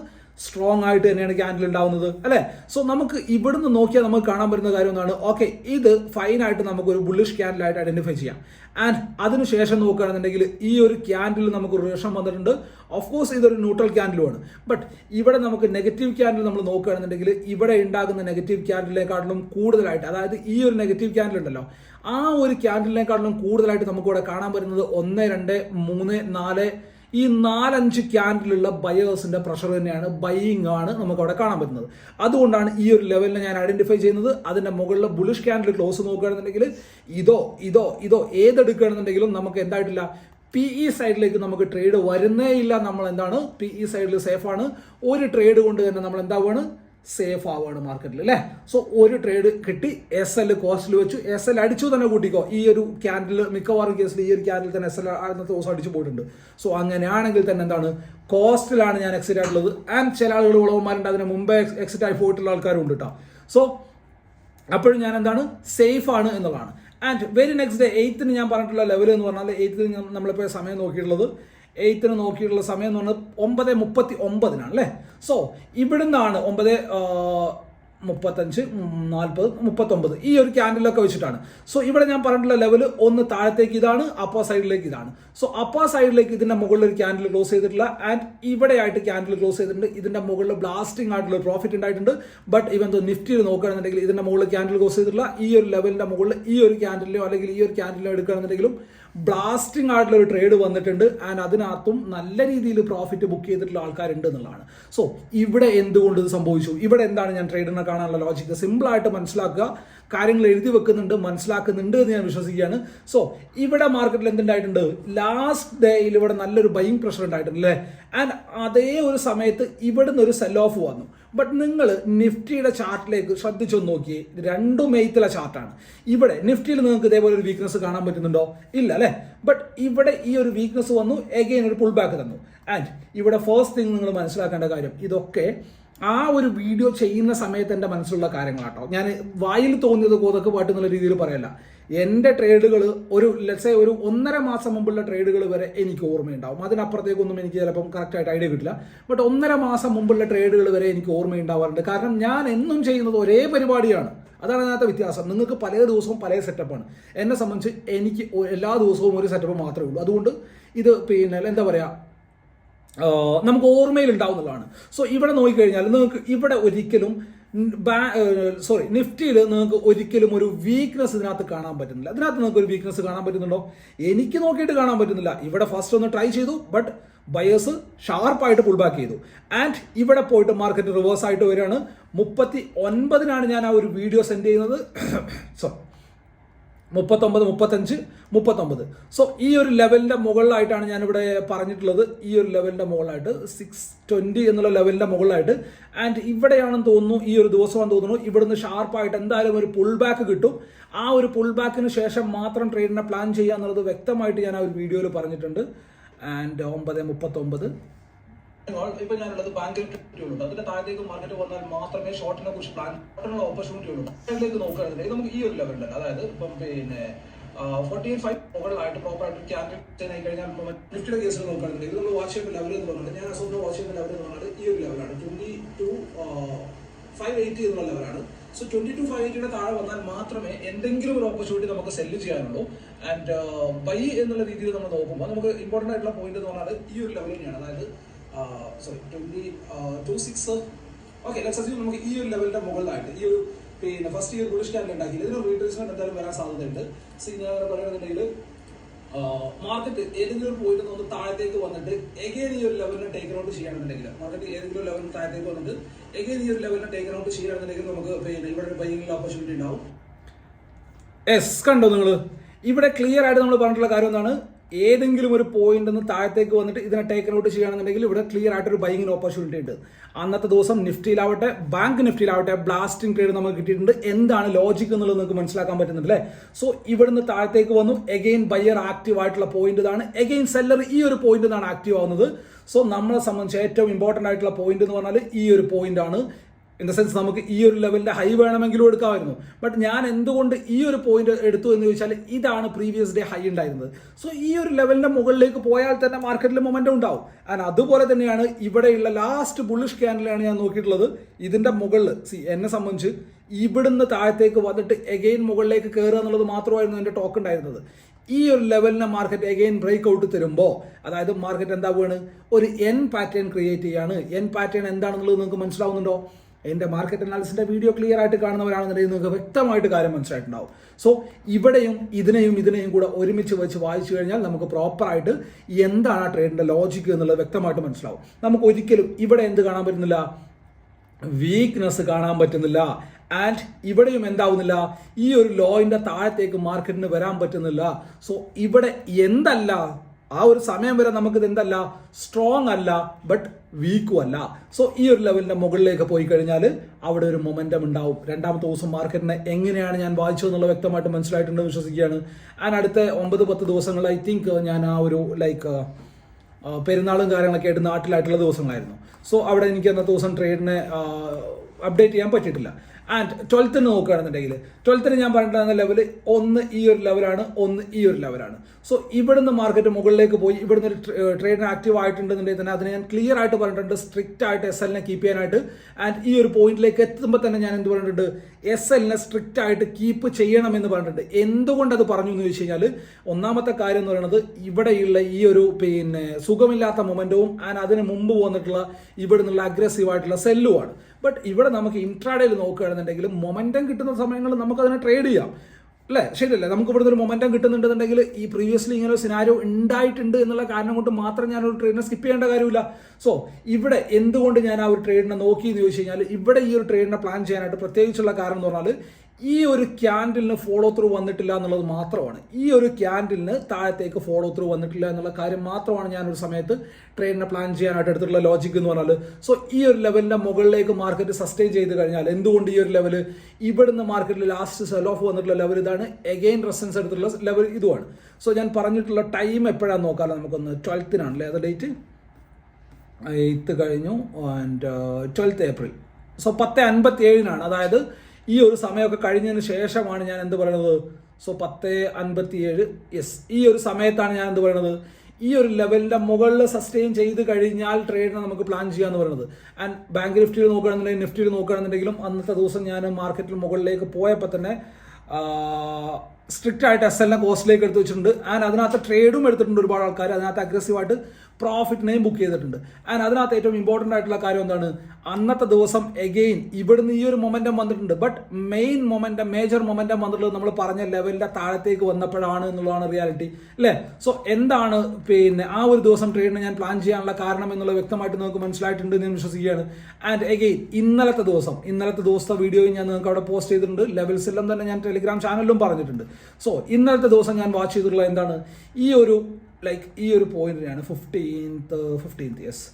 സ്ട്രോങ് ആയിട്ട് തന്നെയാണ് ക്യാൻഡിൽ ഉണ്ടാവുന്നത് അല്ലെ? സോ നമുക്ക് ഇവിടുന്ന് നോക്കിയാൽ നമുക്ക് കാണാൻ പറ്റുന്ന കാര്യം എന്നാണ് ഓക്കെ ഇത് ഫൈൻ ആയിട്ട് നമുക്ക് ഒരു ബുള്ളിഷ് ക്യാൻഡിൽ ആയിട്ട് ഐഡന്റിഫൈ ചെയ്യാം. ആൻഡ് അതിനുശേഷം നോക്കുകയാണെന്നുണ്ടെങ്കിൽ ഈ ഒരു ക്യാൻഡിൽ നമുക്ക് റിജക്ഷൻ വന്നിട്ടുണ്ട്. ഓഫ് കോഴ്സ് ഇതൊരു ന്യൂട്രൽ ക്യാൻഡിലുമാണ് ബട്ട് ഇവിടെ നമുക്ക് നെഗറ്റീവ് ക്യാൻഡിൽ നമ്മൾ നോക്കുകയാണെന്നുണ്ടെങ്കിൽ ഇവിടെ ഉണ്ടാകുന്ന നെഗറ്റീവ് ക്യാൻഡിലേക്കാട്ടിലും കൂടുതലായിട്ട് അതായത് ഈ ഒരു നെഗറ്റീവ് ക്യാൻഡിൽ ഉണ്ടല്ലോ ആ ഒരു ക്യാൻഡിലിനെക്കാട്ടിലും കൂടുതലായിട്ട് നമുക്ക് ഇവിടെ കാണാൻ പറ്റുന്നത് ഒന്ന് രണ്ട് മൂന്ന് നാല് ഈ നാലഞ്ച് ക്യാൻഡിലുള്ള ബയേഴ്സിന്റെ പ്രഷർ തന്നെയാണ് ബൈയിങ് ആണ് നമുക്ക് അവിടെ കാണാൻ പറ്റുന്നത്. അതുകൊണ്ടാണ് ഈ ഒരു ലെവലിനെ ഞാൻ ഐഡന്റിഫൈ ചെയ്യുന്നത്. അതിന്റെ മുകളിലെ ബുളിഷ് ക്യാൻഡിൽ ക്ലോസ് നോക്കുകയാണെന്നുണ്ടെങ്കിൽ ഇതോ ഇതോ ഇതോ ഏതെടുക്കുകയാണെന്നുണ്ടെങ്കിലും നമുക്ക് എന്തായിട്ടില്ല. പി ഇ സൈഡിലേക്ക് നമുക്ക് ട്രേഡ് വരുന്നേ ഇല്ല നമ്മൾ എന്താണ് പി ഇ സൈഡിൽ സേഫാണ് ഒരു ട്രേഡ് കൊണ്ട് തന്നെ നമ്മൾ എന്താവുകയാണ് സേഫ് ആവുകയാണ് മാർക്കറ്റിൽ അല്ലേ സോ ഒരു ട്രേഡ് കിട്ടി എസ് എൽ കോസ്റ്റിൽ വെച്ചു. എസ് എൽ അടിച്ചു തന്നെ കൂട്ടിക്കോ. ഈ ഒരു ക്യാൻഡിൽ മിക്കവാറും കേസിൽ ഈ ഒരു ക്യാൻഡിൽ തന്നെ എസ് എൽ അന്നത്തെ ദിവസം അടിച്ചു പോയിട്ടുണ്ട്. സോ അങ്ങനെയാണെങ്കിൽ തന്നെ എന്താണ്? കോസ്റ്റിലാണ് ഞാൻ എക്സിറ്റ് ആയിട്ടുള്ളത്. ആൻഡ് ചില ആളുകൾ ഉളവന്മാരുണ്ട്. അതിന് മുമ്പേ എക്സിറ്റ് ആയി പോയിട്ടുള്ള ആൾക്കാരും ഉണ്ട് കേട്ടോ സോ അപ്പോഴും ഞാൻ എന്താണ്? സേഫ് ആണ് എന്നുള്ളതാണ്. ആൻഡ് വെരി നെക്സ്റ്റ് ഡേ എയ്ത്തിന് ഞാൻ പറഞ്ഞിട്ടുള്ള ലെവൽ എന്ന് പറഞ്ഞാൽ എയ്ത്തിന് നമ്മളിപ്പോൾ സമയം നോക്കിയിട്ടുള്ളത് എയ്ത്തിന് നോക്കിയിട്ടുള്ള സമയം എന്ന് പറഞ്ഞാൽ ഒമ്പത് മുപ്പത്തി ഒമ്പതിനാണ് അല്ലേ? സോ ഇവിടുന്നാണ് ഒമ്പത് മുപ്പത്തഞ്ച് നാൽപ്പത് മുപ്പത്തൊമ്പത് ഈ ഒരു ക്യാൻഡിലൊക്കെ വെച്ചിട്ടാണ്. സോ ഇവിടെ ഞാൻ പറഞ്ഞിട്ടുള്ള ലെവൽ ഒന്ന് താഴത്തേക്ക് ഇതാണ് അപ്പർ സൈഡിലേക്ക് ഇതാണ്. സോ അപ്പർ സൈഡിലേക്ക് ഇതിന്റെ മുകളിൽ ഒരു ക്യാൻഡിൽ ക്ലോസ് ചെയ്തിട്ടില്ല. ആൻഡ് ഇവിടെയായിട്ട് ക്യാൻഡിൽ ക്ലോസ് ചെയ്തിട്ടുണ്ട്. ഇതിന്റെ മുകളിൽ ബ്ലാസ്റ്റിംഗ് ആയിട്ടുള്ള പ്രോഫിറ്റ് ഉണ്ടായിട്ടുണ്ട്. ബട്ട് ഇവൻ നിഫ്റ്റിയിൽ നോക്കുകയാണെന്നുണ്ടെങ്കിൽ ഇതിന്റെ മുകളിൽ ക്യാൻഡിൽ ക്ലോസ് ചെയ്തിട്ടില്ല. ഈ ഒരു ലെവലിന്റെ മുകളിൽ ഈ ഒരു ക്യാൻഡിലോ അല്ലെങ്കിൽ ഈ ഒരു ക്യാൻഡിലോ എടുക്കുകയാണെന്നുണ്ടെങ്കിലും ബ്ലാസ്റ്റിംഗ് ആയിട്ടുള്ള ഒരു ട്രേഡ് വന്നിട്ടുണ്ട്. ആൻഡ് അതിനകത്തും നല്ല രീതിയിൽ പ്രോഫിറ്റ് ബുക്ക് ചെയ്തിട്ടുള്ള ആൾക്കാരുണ്ട് എന്നുള്ളതാണ്. സോ ഇവിടെ എന്തുകൊണ്ട് ഇത് സംഭവിച്ചു? ഇവിടെ എന്താണ് ഞാൻ ട്രേഡിനെ കാണാനുള്ള ലോജിക്ക് സിമ്പിൾ ആയിട്ട് മനസ്സിലാക്കുക. കാര്യങ്ങൾ എഴുതി വെക്കുന്നുണ്ട് മനസ്സിലാക്കുന്നുണ്ട് എന്ന് ഞാൻ വിശ്വസിക്കുകയാണ്. സോ ഇവിടെ മാർക്കറ്റിൽ എന്തുണ്ടായിട്ടുണ്ട്? ലാസ്റ്റ് ഡേയിൽ ഇവിടെ നല്ലൊരു ബൈങ് പ്രഷർ ഉണ്ടായിട്ടുണ്ട് അല്ലേ? ആൻഡ് അതേ ഒരു സമയത്ത് ഇവിടുന്ന് ഒരു സെൽ ഓഫ് വന്നു. ബട്ട് നിങ്ങൾ നിഫ്റ്റിയുടെ ചാർട്ടിലേക്ക് ശ്രദ്ധിച്ചൊന്ന് നോക്കിയേ. രണ്ടു മെയ്ത്തിലെ ചാർട്ടാണ്. ഇവിടെ നിഫ്റ്റിയിൽ നിങ്ങൾക്ക് ഇതേപോലെ ഒരു വീക്ക്നസ് കാണാൻ പറ്റുന്നുണ്ടോ? ഇല്ല അല്ലേ? ബട്ട് ഇവിടെ ഈ ഒരു വീക്ക്നസ് വന്നു എഗെയിൻ ഒരു പുൾ ബാക്ക് തന്നു. ആൻഡ് ഇവിടെ ഫസ്റ്റ് തിങ് നിങ്ങൾ മനസ്സിലാക്കേണ്ട കാര്യം ഇതൊക്കെ ആ ഒരു വീഡിയോ ചെയ്യുന്ന സമയത്ത് എന്റെ മനസ്സിലുള്ള കാര്യങ്ങളാട്ടോ. ഞാൻ വായിൽ തോന്നിയത് കോതൊക്കെ പാട്ട് എന്നുള്ള രീതിയിൽ പറയല്ല. എന്റെ ട്രേഡുകൾ ഒരു ലെറ്റ്സേ ഒരു ഒന്നര മാസം മുമ്പുള്ള ട്രേഡുകൾ വരെ എനിക്ക് ഓർമ്മയുണ്ടാവും. അതിനപ്പുറത്തേക്കൊന്നും എനിക്ക് ചിലപ്പം കറക്റ്റായിട്ട് ഐഡിയ കിട്ടില്ല. ബട്ട് ഒന്നര മാസം മുമ്പുള്ള ട്രേഡുകൾ വരെ എനിക്ക് ഓർമ്മയുണ്ടാവാറുണ്ട്. കാരണം ഞാൻ എന്നും ചെയ്യുന്നത് ഒരേ പരിപാടിയാണ്. അതാണ് അതിനകത്ത് വ്യത്യാസം. നിങ്ങൾക്ക് പല ദിവസവും പല സെറ്റപ്പാണ് എന്നെ സംബന്ധിച്ച് എനിക്ക് എല്ലാ ദിവസവും ഒരു സെറ്റപ്പ് മാത്രമേ ഉള്ളൂ. അതുകൊണ്ട് ഇത് പിന്നെ എന്താ പറയുക നമുക്ക് ഓർമ്മയിൽ ഉണ്ടാവുന്നതാണ്. സോ ഇവിടെ നോക്കിക്കഴിഞ്ഞാൽ നിങ്ങൾക്ക് ഇവിടെ ഒരിക്കലും സോറി നിഫ്റ്റിയിൽ നിങ്ങൾക്ക് ഒരിക്കലും ഒരു വീക്ക്നെസ് ഇതിനകത്ത് കാണാൻ പറ്റുന്നില്ല. അതിനകത്ത് നിങ്ങൾക്ക് ഒരു വീക്ക്നെസ് കാണാൻ പറ്റുന്നുണ്ടോ? എനിക്ക് നോക്കിയിട്ട് കാണാൻ പറ്റുന്നില്ല. ഇവിടെ ഫസ്റ്റ് ഒന്ന് ട്രൈ ചെയ്തു ബട്ട് ബയേഴ്സ് ഷാർപ്പായിട്ട് പുൾ ബാക്ക് ചെയ്തു. ആൻഡ് ഇവിടെ പോയിട്ട് മാർക്കറ്റ് റിവേഴ്സ് ആയിട്ട് വരികയാണ്. മുപ്പത്തി ഒൻപതിനാണ് ഞാൻ ആ ഒരു വീഡിയോ സെൻഡ് ചെയ്യുന്നത്. സോ മുപ്പത്തൊമ്പത് മുപ്പത്തഞ്ച് മുപ്പത്തൊമ്പത്. സോ ഈ ഒരു ലെവലിന്റെ മുകളിലായിട്ടാണ് ഞാനിവിടെ പറഞ്ഞിട്ടുള്ളത്. ഈ ഒരു ലെവലിന്റെ മുകളിലായിട്ട് സിക്സ് ട്വന്റി എന്നുള്ള ലെവലിന്റെ മുകളിലായിട്ട്. ആൻഡ് ഇവിടെയാണെന്ന് തോന്നുന്നു ഈ ഒരു ദിവസമാണെന്ന് തോന്നുന്നു ഇവിടുന്ന് ഷാർപ്പായിട്ട് എന്തായാലും ഒരു പുൾ ബാക്ക് കിട്ടും. ആ ഒരു പുൾ ബാക്കിന് ശേഷം മാത്രം ട്രേഡിനെ പ്ലാൻ ചെയ്യുക എന്നുള്ളത് വ്യക്തമായിട്ട് ഞാൻ ആ ഒരു വീഡിയോയിൽ പറഞ്ഞിട്ടുണ്ട്. ആൻഡ് ഒമ്പത് മുപ്പത്തൊമ്പത്. ഇപ്പൊ ഞാനുള്ളത് ബാങ്കിൽ ഉണ്ട് അതിന്റെ താഴത്തേക്ക് മാർക്കറ്റ് വന്നാൽ മാത്രമേ ഷോർട്ടിനെ കുറിച്ച് പ്ലാൻ ഷോർട്ടിനുള്ള ഓപ്പർച്യൂണിറ്റി ഉള്ളൂ. അതിലേക്ക് നോക്കുകയാണെന്നുണ്ടെങ്കിൽ നമുക്ക് ഈ ഒരു ലെവലിൽ അതായത് ഇപ്പം പിന്നെ ഫോർട്ടി എയ്റ്റ് ഫൈവ് മുകളിലായിട്ട് പ്രോപ്പർ ക്യാൻഡിഡേറ്റ് ആയി കഴിഞ്ഞാൽ നിഫ്റ്റിയുടെ കേസിൽ നോക്കുകയാണെന്നുണ്ടെങ്കിൽ ഇത് നമ്മൾ വാച്ച് ചെയ്യുന്ന ലെവൽ എന്ന് പറഞ്ഞാൽ ഞാൻ അസോസിയേറ്റ് വാച്ച് ചെയ്യുന്ന ലെവൽ എന്ന് പറഞ്ഞാൽ ഈ ഒരു ലെവലാണ് ട്വന്റി ടു ഫൈവ് എയ്റ്റി എന്നുള്ള ലെവലാണ് സോ ട്വന്റി ടു ഫൈവ് എയ്റ്റിയുടെ താഴെ വന്നാൽ മാത്രമേ എന്തെങ്കിലും ഒരു ഓപ്പർച്യൂണിറ്റി നമുക്ക് സെല്ല് ചെയ്യാനുള്ളൂ. ആൻഡ് ബൈ എന്നുള്ള രീതിയിൽ നമ്മൾ നോക്കുമ്പോൾ നമുക്ക് ഇമ്പോർട്ടന്റ് ആയിട്ടുള്ള പോയിന്റ് എന്ന് പറഞ്ഞാൽ ഈ ഒരു ലെവൽ തന്നെയാണ്. അതായത് sorry twenty two six okay let's assume നമുക്ക് ഈ ഒരു ലെവലിന്റെ മുകളിലായിട്ട് ഈ ഒരു പിന്നെ ഫസ്റ്റ് ഇയർ ബുളിഷ് ക്യാൻഡിൽ ഉണ്ടാക്കി ഇതിന് റീട്രേസ്മെന്റ് എന്തായാലും വരാൻ സാധ്യതയുണ്ട്. സോ ഞാൻ അങ്ങനെ പറയുകയാണെന്നുണ്ടെങ്കിൽ മാർക്കറ്റ് ഏതെങ്കിലും ഒരു പോയിന്റ് ഒന്ന് താഴത്തേക്ക് വന്നിട്ട് എഗെയിൻ ഈ ഒരു ലെവലിനെ ടേക്ക് ഔട്ട് ചെയ്യണമെന്നുണ്ടെങ്കിൽ മാർക്കറ്റ് ഏതെങ്കിലും ഒരു ലെവലിന് താഴത്തേക്ക് വന്നിട്ട് എഗെയിൻ ഈ ഒരു ലെവലിനെ ടേക്ക് ഔട്ട് ചെയ്യണമെന്നുണ്ടെങ്കിൽ നമുക്ക് പിന്നെ ഇവിടെ ഒരു ബൈങ്ങിൽ ഓപ്പർച്യൂണിറ്റി ഉണ്ടാവും. എസ് കണ്ടോ നിങ്ങൾ ഇവിടെ ക്ലിയർ ആയിട്ട് നമ്മൾ പറഞ്ഞിട്ടുള്ള കാര്യം എന്താണ്? ഏതെങ്കിലും ഒരു പോയിന്റ് നിന്ന് താഴത്തേക്ക് വന്നിട്ട് ഇതിനെ ടേക്കൻ ഔട്ട് ചെയ്യുകയാണെന്നുണ്ടെങ്കിൽ ഇവിടെ ക്ലിയർ ആയിട്ട് ഒരു ബൈങ്ങിന് ഓപ്പർച്യൂണിറ്റി ഉണ്ട്. അന്നത്തെ ദിവസം നിഫ്റ്റിയിലാവട്ടെ ബാങ്ക് നിഫ്റ്റിയിലാവട്ടെ ബ്ലാസ്റ്റിംഗ് ട്രേഡ് നമുക്ക് കിട്ടിയിട്ടുണ്ട്. എന്താണ് ലോജിക് എന്നുള്ളത് നിങ്ങൾക്ക് മനസ്സിലാക്കാൻ പറ്റുന്നുണ്ട് അല്ലേ? സോ ഇവിടുന്ന് താഴത്തേക്ക് വന്നു. എഗെയിൻ ബയർ ആക്റ്റീവ് ആയിട്ടുള്ള പോയിന്റ് ഇതാണ്. എഗെയിൻ സെല്ലർ ഈ ഒരു പോയിന്റ് നിന്നാണ് ആക്റ്റീവ് ആവുന്നത്. സോ നമ്മളെ സംബന്ധിച്ച് ഏറ്റവും ഇമ്പോർട്ടന്റ് ആയിട്ടുള്ള പോയിന്റ് എന്ന് പറഞ്ഞാൽ ഈ ഒരു പോയിന്റ് ആണ്. ഇൻ ദ സെൻസ് നമുക്ക് ഈ ഒരു ലെവലിന്റെ ഹൈ വേണമെങ്കിലും എടുക്കാമായിരുന്നു. ബട്ട് ഞാൻ എന്തുകൊണ്ട് ഈ ഒരു പോയിന്റ് എടുത്തു എന്ന് ചോദിച്ചാൽ ഇതാണ് പ്രീവിയസ് ഡേ ഹൈ ഉണ്ടായിരുന്നത്. സോ ഈ ഒരു ലെവലിന്റെ മുകളിലേക്ക് പോയാൽ തന്നെ മാർക്കറ്റിൽ മൊമെന്റം ഉണ്ടാവും. ആൻഡ് അതുപോലെ തന്നെയാണ് ഇവിടെയുള്ള ലാസ്റ്റ് ബുള്ളിഷ് ക്യാൻഡിലാണ് ഞാൻ നോക്കിയിട്ടുള്ളത്. ഇതിന്റെ മുകളിൽ സി എന്നെ സംബന്ധിച്ച് ഇവിടുന്ന് താഴത്തേക്ക് വന്നിട്ട് എഗെയിൻ മുകളിലേക്ക് കയറുക എന്നുള്ളത് മാത്രമായിരുന്നു എന്റെ ടോക്ക് ഉണ്ടായിരുന്നത്. ഈ ഒരു ലെവലിനെ മാർക്കറ്റ് എഗെയിൻ ബ്രേക്ക് ഔട്ട് തരുമ്പോൾ അതായത് മാർക്കറ്റ് എന്താ വീണ് ഒരു എൻ പാറ്റേൺ ക്രിയേറ്റ് ചെയ്യാണ്. എൻ പാറ്റേൺ എന്താണെന്നുള്ളത് നിങ്ങൾക്ക് മനസ്സിലാവുന്നുണ്ടോ? എന്റെ മാർക്കറ്റ് അനാലിസിന്റെ വീഡിയോ ക്ലിയർ ആയിട്ട് കാണുന്നവരാണെന്നുണ്ടെങ്കിൽ നിങ്ങൾക്ക് വ്യക്തമായിട്ട് കാര്യം മനസ്സിലായിട്ടുണ്ടാവും. സോ ഇവിടെയും ഇതിനെയും ഇതിനെയും കൂടെ ഒരുമിച്ച് വെച്ച് വായിച്ചു കഴിഞ്ഞാൽ നമുക്ക് പ്രോപ്പറായിട്ട് എന്താണ് ആ ട്രേഡിന്റെ ലോജിക്ക് എന്നുള്ളത് വ്യക്തമായിട്ട് മനസ്സിലാവും. നമുക്ക് ഒരിക്കലും ഇവിടെ എന്ത് കാണാൻ പറ്റുന്നില്ല? വീക്ക്നെസ് കാണാൻ പറ്റുന്നില്ല. ആൻഡ് ഇവിടെയും എന്താവുന്നില്ല? ഈ ഒരു ലോയിന്റെ താഴത്തേക്ക് മാർക്കറ്റിന് വരാൻ പറ്റുന്നില്ല. സോ ഇവിടെ എന്തല്ല? ആ ഒരു സമയം വരെ നമുക്കിത് എന്തല്ല? സ്ട്രോങ് അല്ല. ബട്ട് വീക്കും അല്ല സോ ഈ ഒരു ലെവലിന്റെ മുകളിലേക്ക് പോയി കഴിഞ്ഞാൽ അവിടെ ഒരു മൊമെന്റം ഉണ്ടാവും. രണ്ടാമത്തെ ദിവസം മാർക്കറ്റിനെ എങ്ങനെയാണ് ഞാൻ വായിച്ചതെന്നുള്ള വ്യക്തമായിട്ട് മനസ്സിലായിട്ടുണ്ട് വിശ്വസിക്കുകയാണ്. ആൻഡ് അടുത്ത ഒമ്പത് പത്ത് ദിവസങ്ങൾ ഐ തിങ്ക് ഞാൻ ആ ഒരു ലൈക്ക് പെരുന്നാളും കാര്യങ്ങളൊക്കെ ആയിട്ട് നാട്ടിലായിട്ടുള്ള ദിവസങ്ങളായിരുന്നു. സോ അവിടെ എനിക്ക് അന്നത്തെ ദിവസം ട്രേഡിനെ അപ്ഡേറ്റ് ചെയ്യാൻ പറ്റിയിട്ടില്ല. ആൻഡ് ട്വൽത്ത് നോക്കുകയാണെന്നുണ്ടെങ്കിൽ ട്വൽത്തിന് ഞാൻ പറഞ്ഞിട്ടുള്ള ലെവൽ ഒന്ന് ഈ ഒരു ലെവലാണ് ഒന്ന് ഈ ഒരു ലെവലാണ് സോ ഇവിടുന്ന് മാർക്കറ്റ് മുകളിലേക്ക് പോയി ഇവിടുന്ന് ട്രേഡിന് ആക്റ്റീവ് ആയിട്ടുണ്ടെന്നുണ്ടെങ്കിൽ തന്നെ അതിനെ ഞാൻ ക്ലിയർ ആയിട്ട് പറഞ്ഞിട്ടുണ്ട് സ്ട്രിക്റ്റ് ആയിട്ട് എസ് എല്ലിനെ കീപ്പ് ചെയ്യാനായിട്ട്. ആൻഡ് ഈ ഒരു പോയിന്റിലേക്ക് എത്തുമ്പോൾ തന്നെ ഞാൻ എന്ത് പറഞ്ഞിട്ടുണ്ട് എസ് എല്ലിനെ സ്ട്രിക്റ്റ് ആയിട്ട് കീപ്പ് ചെയ്യണമെന്ന് പറഞ്ഞിട്ടുണ്ട്. എന്തുകൊണ്ട് അത് പറഞ്ഞു എന്ന് ചോദിച്ചു കഴിഞ്ഞാൽ ഒന്നാമത്തെ കാര്യം എന്ന് പറയുന്നത് ഇവിടെയുള്ള ഈ ഒരു പിന്നെ സുഖമില്ലാത്ത മൊമെന്റവും ആൻഡ് അതിന് മുമ്പ് വന്നിട്ടുള്ള ഇവിടുന്നുള്ള അഗ്രസീവ് ആയിട്ടുള്ള സെല്ലുമാണ് ബട്ട് ഇവിടെ നമുക്ക് ഇൻട്രാഡേയിൽ നോക്കുകയാണെന്നുണ്ടെങ്കിൽ മൊമെന്റം കിട്ടുന്ന സമയങ്ങളിൽ നമുക്ക് അതിനെ ട്രേഡ് ചെയ്യാം. അല്ലേ? ശരിയല്ലേ? നമുക്ക് ഇവിടുന്ന് ഒരു മൊമെന്റം കിട്ടുന്നുണ്ടെന്നുണ്ടെങ്കിൽ ഈ പ്രീവിയസ്ലി ഇങ്ങനെ ഒരു സിനാരോ ഉണ്ടായിട്ടുണ്ട് എന്നുള്ള കാരണം കൊണ്ട് മാത്രം ഞാൻ ഒരു ട്രേഡിനെ സ്കിപ്പ് ചെയ്യേണ്ട കാര്യമില്ല. സോ ഇവിടെ എന്തുകൊണ്ട് ഞാൻ ആ ഒരു ട്രേഡിനെ നോക്കി എന്ന് ചോദിച്ചു കഴിഞ്ഞാൽ ഇവിടെ ഈ ഒരു ട്രേഡിനെ പ്ലാൻ ചെയ്യാനായിട്ട് പ്രത്യേകിച്ചുള്ള കാരണം എന്ന് പറഞ്ഞാൽ ഈ ഒരു ക്യാൻഡിലിന് ഫോളോ ത്രൂ വന്നിട്ടില്ല എന്നുള്ളത് മാത്രമാണ്. ഈ ഒരു ക്യാൻഡിലിന് താഴത്തേക്ക് ഫോളോ ത്രൂ വന്നിട്ടില്ല എന്നുള്ള കാര്യം മാത്രമാണ് ഞാൻ ഒരു സമയത്ത് ട്രേഡിനെ പ്ലാൻ ചെയ്യാനായിട്ട് എടുത്തിട്ടുള്ള ലോജിക് എന്ന് പറഞ്ഞാൽ സോ ഈ ഒരു ലെവലിന്റെ മുകളിലേക്ക് മാർക്കറ്റ് സസ്റ്റെയിൻ ചെയ്ത് കഴിഞ്ഞാൽ എന്തുകൊണ്ട് ഈ ഒരു ലെവൽ ഇവിടുന്ന് മാർക്കറ്റിൽ ലാസ്റ്റ് സെൽ ഓഫ് വന്നിട്ടുള്ള ലെവൽ ഇതാണ്. എഗെയിൻ റെസൻസ് എടുത്തിട്ടുള്ള ലെവൽ ഇതുമാണ്. സോ ഞാൻ പറഞ്ഞിട്ടുള്ള ടൈം എപ്പോഴാണ് നോക്കാൻ നമുക്കൊന്ന്. ട്വൽത്തിനാണല്ലേ അത് ഡേറ്റ് എയ്ത്ത് കഴിഞ്ഞു. ആൻഡ് ട്വൽത്ത് ഏപ്രിൽ സോ പത്ത് അൻപത്തി ഏഴിനാണ് അതായത് ഈ ഒരു സമയമൊക്കെ കഴിഞ്ഞതിന് ശേഷമാണ് ഞാൻ എന്ത് പറയുന്നത് സോ പത്ത് അൻപത്തിയേഴ്. യെസ് ഈ ഒരു സമയത്താണ് ഞാൻ എന്ത് പറയുന്നത് ഈ ഒരു ലെവലിന്റെ മുകളിൽ സസ്റ്റെയിൻ ചെയ്ത് കഴിഞ്ഞാൽ ട്രേഡിനെ നമുക്ക് പ്ലാൻ ചെയ്യാന്ന് പറയുന്നത് ആൻഡ് ബാങ്ക് നിഫ്റ്റിയിൽ നോക്കുകയാണെന്നുണ്ടെങ്കിൽ നിഫ്റ്റിയിൽ നോക്കുകയാണെന്നുണ്ടെങ്കിലും അന്നത്തെ ദിവസം ഞാൻ മാർക്കറ്റിൽ മുകളിലേക്ക് പോയപ്പോൾ തന്നെ സ്ട്രിക്റ്റ് ആയിട്ട് എസ് എല്ലാം കോസ്റ്റിലേക്ക് എടുത്ത് വെച്ചിട്ടുണ്ട്. ആൻഡ് അതിനകത്ത് ട്രേഡും എടുത്തിട്ടുണ്ട് ഒരുപാട് ആൾക്കാർ അതിനകത്ത് അഗ്രസീവായിട്ട് പ്രോഫിറ്റിനെയും ബുക്ക് ചെയ്തിട്ടുണ്ട്. ആൻഡ് അതിനകത്ത് ഏറ്റവും ഇമ്പോർട്ടന്റ് ആയിട്ടുള്ള കാര്യം എന്താണ്? അന്നത്തെ ദിവസം എഗെയിൻ ഇവിടുന്ന് ഈ ഒരു മൊമെന്റം വന്നിട്ടുണ്ട്. But main momentum major momentum വന്നിട്ടുള്ളത് നമ്മൾ പറഞ്ഞ ലെവലിന്റെ താഴത്തേക്ക് വന്നപ്പോഴാണ് എന്നുള്ളതാണ് റിയാലിറ്റി അല്ലേ? സോ എന്താണ് പിന്നെ ആ ഒരു ദിവസം ട്രേഡിന് ഞാൻ പ്ലാൻ ചെയ്യാനുള്ള കാരണം എന്നുള്ളത് വ്യക്തമായിട്ട് നിങ്ങൾക്ക് മനസ്സിലായിട്ടുണ്ട് ഞാൻ വിശ്വസിക്കുകയാണ്. ആൻഡ് എഗെയിൻ ഇന്നലത്തെ ദിവസം ഇന്നലത്തെ ദിവസത്തെ വീഡിയോയും ഞാൻ നിങ്ങൾക്ക് അവിടെ പോസ്റ്റ് ചെയ്തിട്ടുണ്ട്. ലെവൽസ് എല്ലാം തന്നെ ഞാൻ ടെലിഗ്രാം ചാനലിലും പറഞ്ഞിട്ടുണ്ട്. സോ ഇന്നലത്തെ ദിവസം ഞാൻ വാച്ച് ചെയ്തിട്ടുള്ള എന്താണ്? ഈ ഒരു ലൈക്ക് ഈ ഒരു പോയിന്റിനാണ് ഫിഫ്റ്റീൻത്ത് ഫിഫ്റ്റീൻത്ത് യെസ്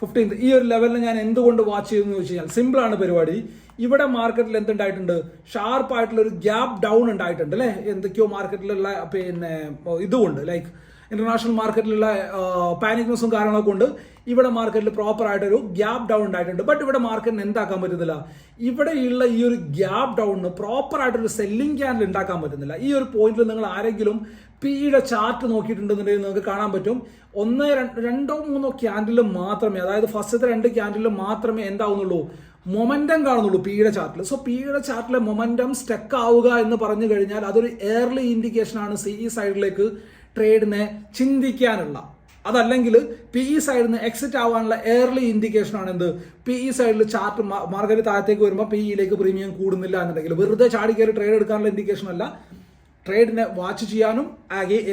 ഫിഫ്റ്റീൻത്ത് ഈ ഒരു ലെവലിൽ ഞാൻ എന്തുകൊണ്ട് വാച്ച് ചെയ്തെന്ന് ചോദിച്ചു കഴിഞ്ഞാൽ സിമ്പിളാണ് പരിപാടി. ഇവിടെ മാർക്കറ്റിൽ എന്തുണ്ടായിട്ടുണ്ട്? ഷാർപ്പായിട്ടുള്ള ഒരു ഗ്യാപ്പ് ഡൗൺ ഉണ്ടായിട്ടുണ്ട് അല്ലേ? എന്തൊക്കെയോ മാർക്കറ്റിലുള്ള പിന്നെ ഇതുകൊണ്ട് ലൈക്ക് ഇന്റർനാഷണൽ മാർക്കറ്റിലുള്ള പാനിക് ന്യൂസും കാര്യങ്ങളൊക്കെ കൊണ്ട് ഇവിടെ മാർക്കറ്റിൽ പ്രോപ്പർ ആയിട്ടൊരു ഗ്യാപ്പ് ഡൗൺ ഉണ്ടായിട്ടുണ്ട്. ബട്ട് ഇവിടെ മാർക്കറ്റിന് എന്താക്കാൻ പറ്റുന്നില്ല? ഇവിടെയുള്ള ഈ ഒരു ഗ്യാപ്പ് ഡൗണിന് പ്രോപ്പർ ആയിട്ടൊരു സെല്ലിംഗ് ക്യാൻഡിൽ ഉണ്ടാക്കാൻ പറ്റുന്നില്ല. ഈ ഒരു പോയിന്റിൽ നിങ്ങൾ ആരെങ്കിലും പിയുടെ ചാർട്ട് നോക്കിയിട്ടുണ്ടെന്നുണ്ടെങ്കിൽ നിങ്ങൾക്ക് കാണാൻ പറ്റും. ഒന്ന് രണ്ടോ മൂന്നോ ക്യാൻഡിൽ മാത്രമേ അതായത് ഫസ്റ്റത്തെ രണ്ട് ക്യാൻഡിൽ മാത്രമേ എന്താവുന്നുള്ളൂ? മൊമെന്റം കാണുന്നുള്ളൂ പിയുടെ ചാർട്ടിൽ സോ പിയുടെ ചാർട്ടിലെ മൊമെന്റം സ്റ്റക്ക് ആവുക എന്ന് പറഞ്ഞു കഴിഞ്ഞാൽ അതൊരു എയർലി ഇൻഡിക്കേഷൻ ആണ് സി ഈ സൈഡിലേക്ക് ട്രേഡിനെ ചിന്തിക്കാനുള്ള. അതല്ലെങ്കിൽ പി ഇ സൈഡിൽ നിന്ന് എക്സിറ്റ് ആവാനുള്ള എയർലി ഇൻഡിക്കേഷൻ ആണ് എന്ത്? പി ഇ സൈഡിൽ ചാർട്ട് മാർക്കറ്റ് താഴത്തേക്ക് വരുമ്പോൾ പി ഇയിലേക്ക് പ്രീമിയം കൂടുന്നില്ല എന്നുണ്ടെങ്കിൽ വെറുതെ ചാടി കയറി ട്രേഡ് എടുക്കാനുള്ള ഇൻഡിക്കേഷൻ അല്ല. ട്രേഡിനെ വാച്ച് ചെയ്യാനും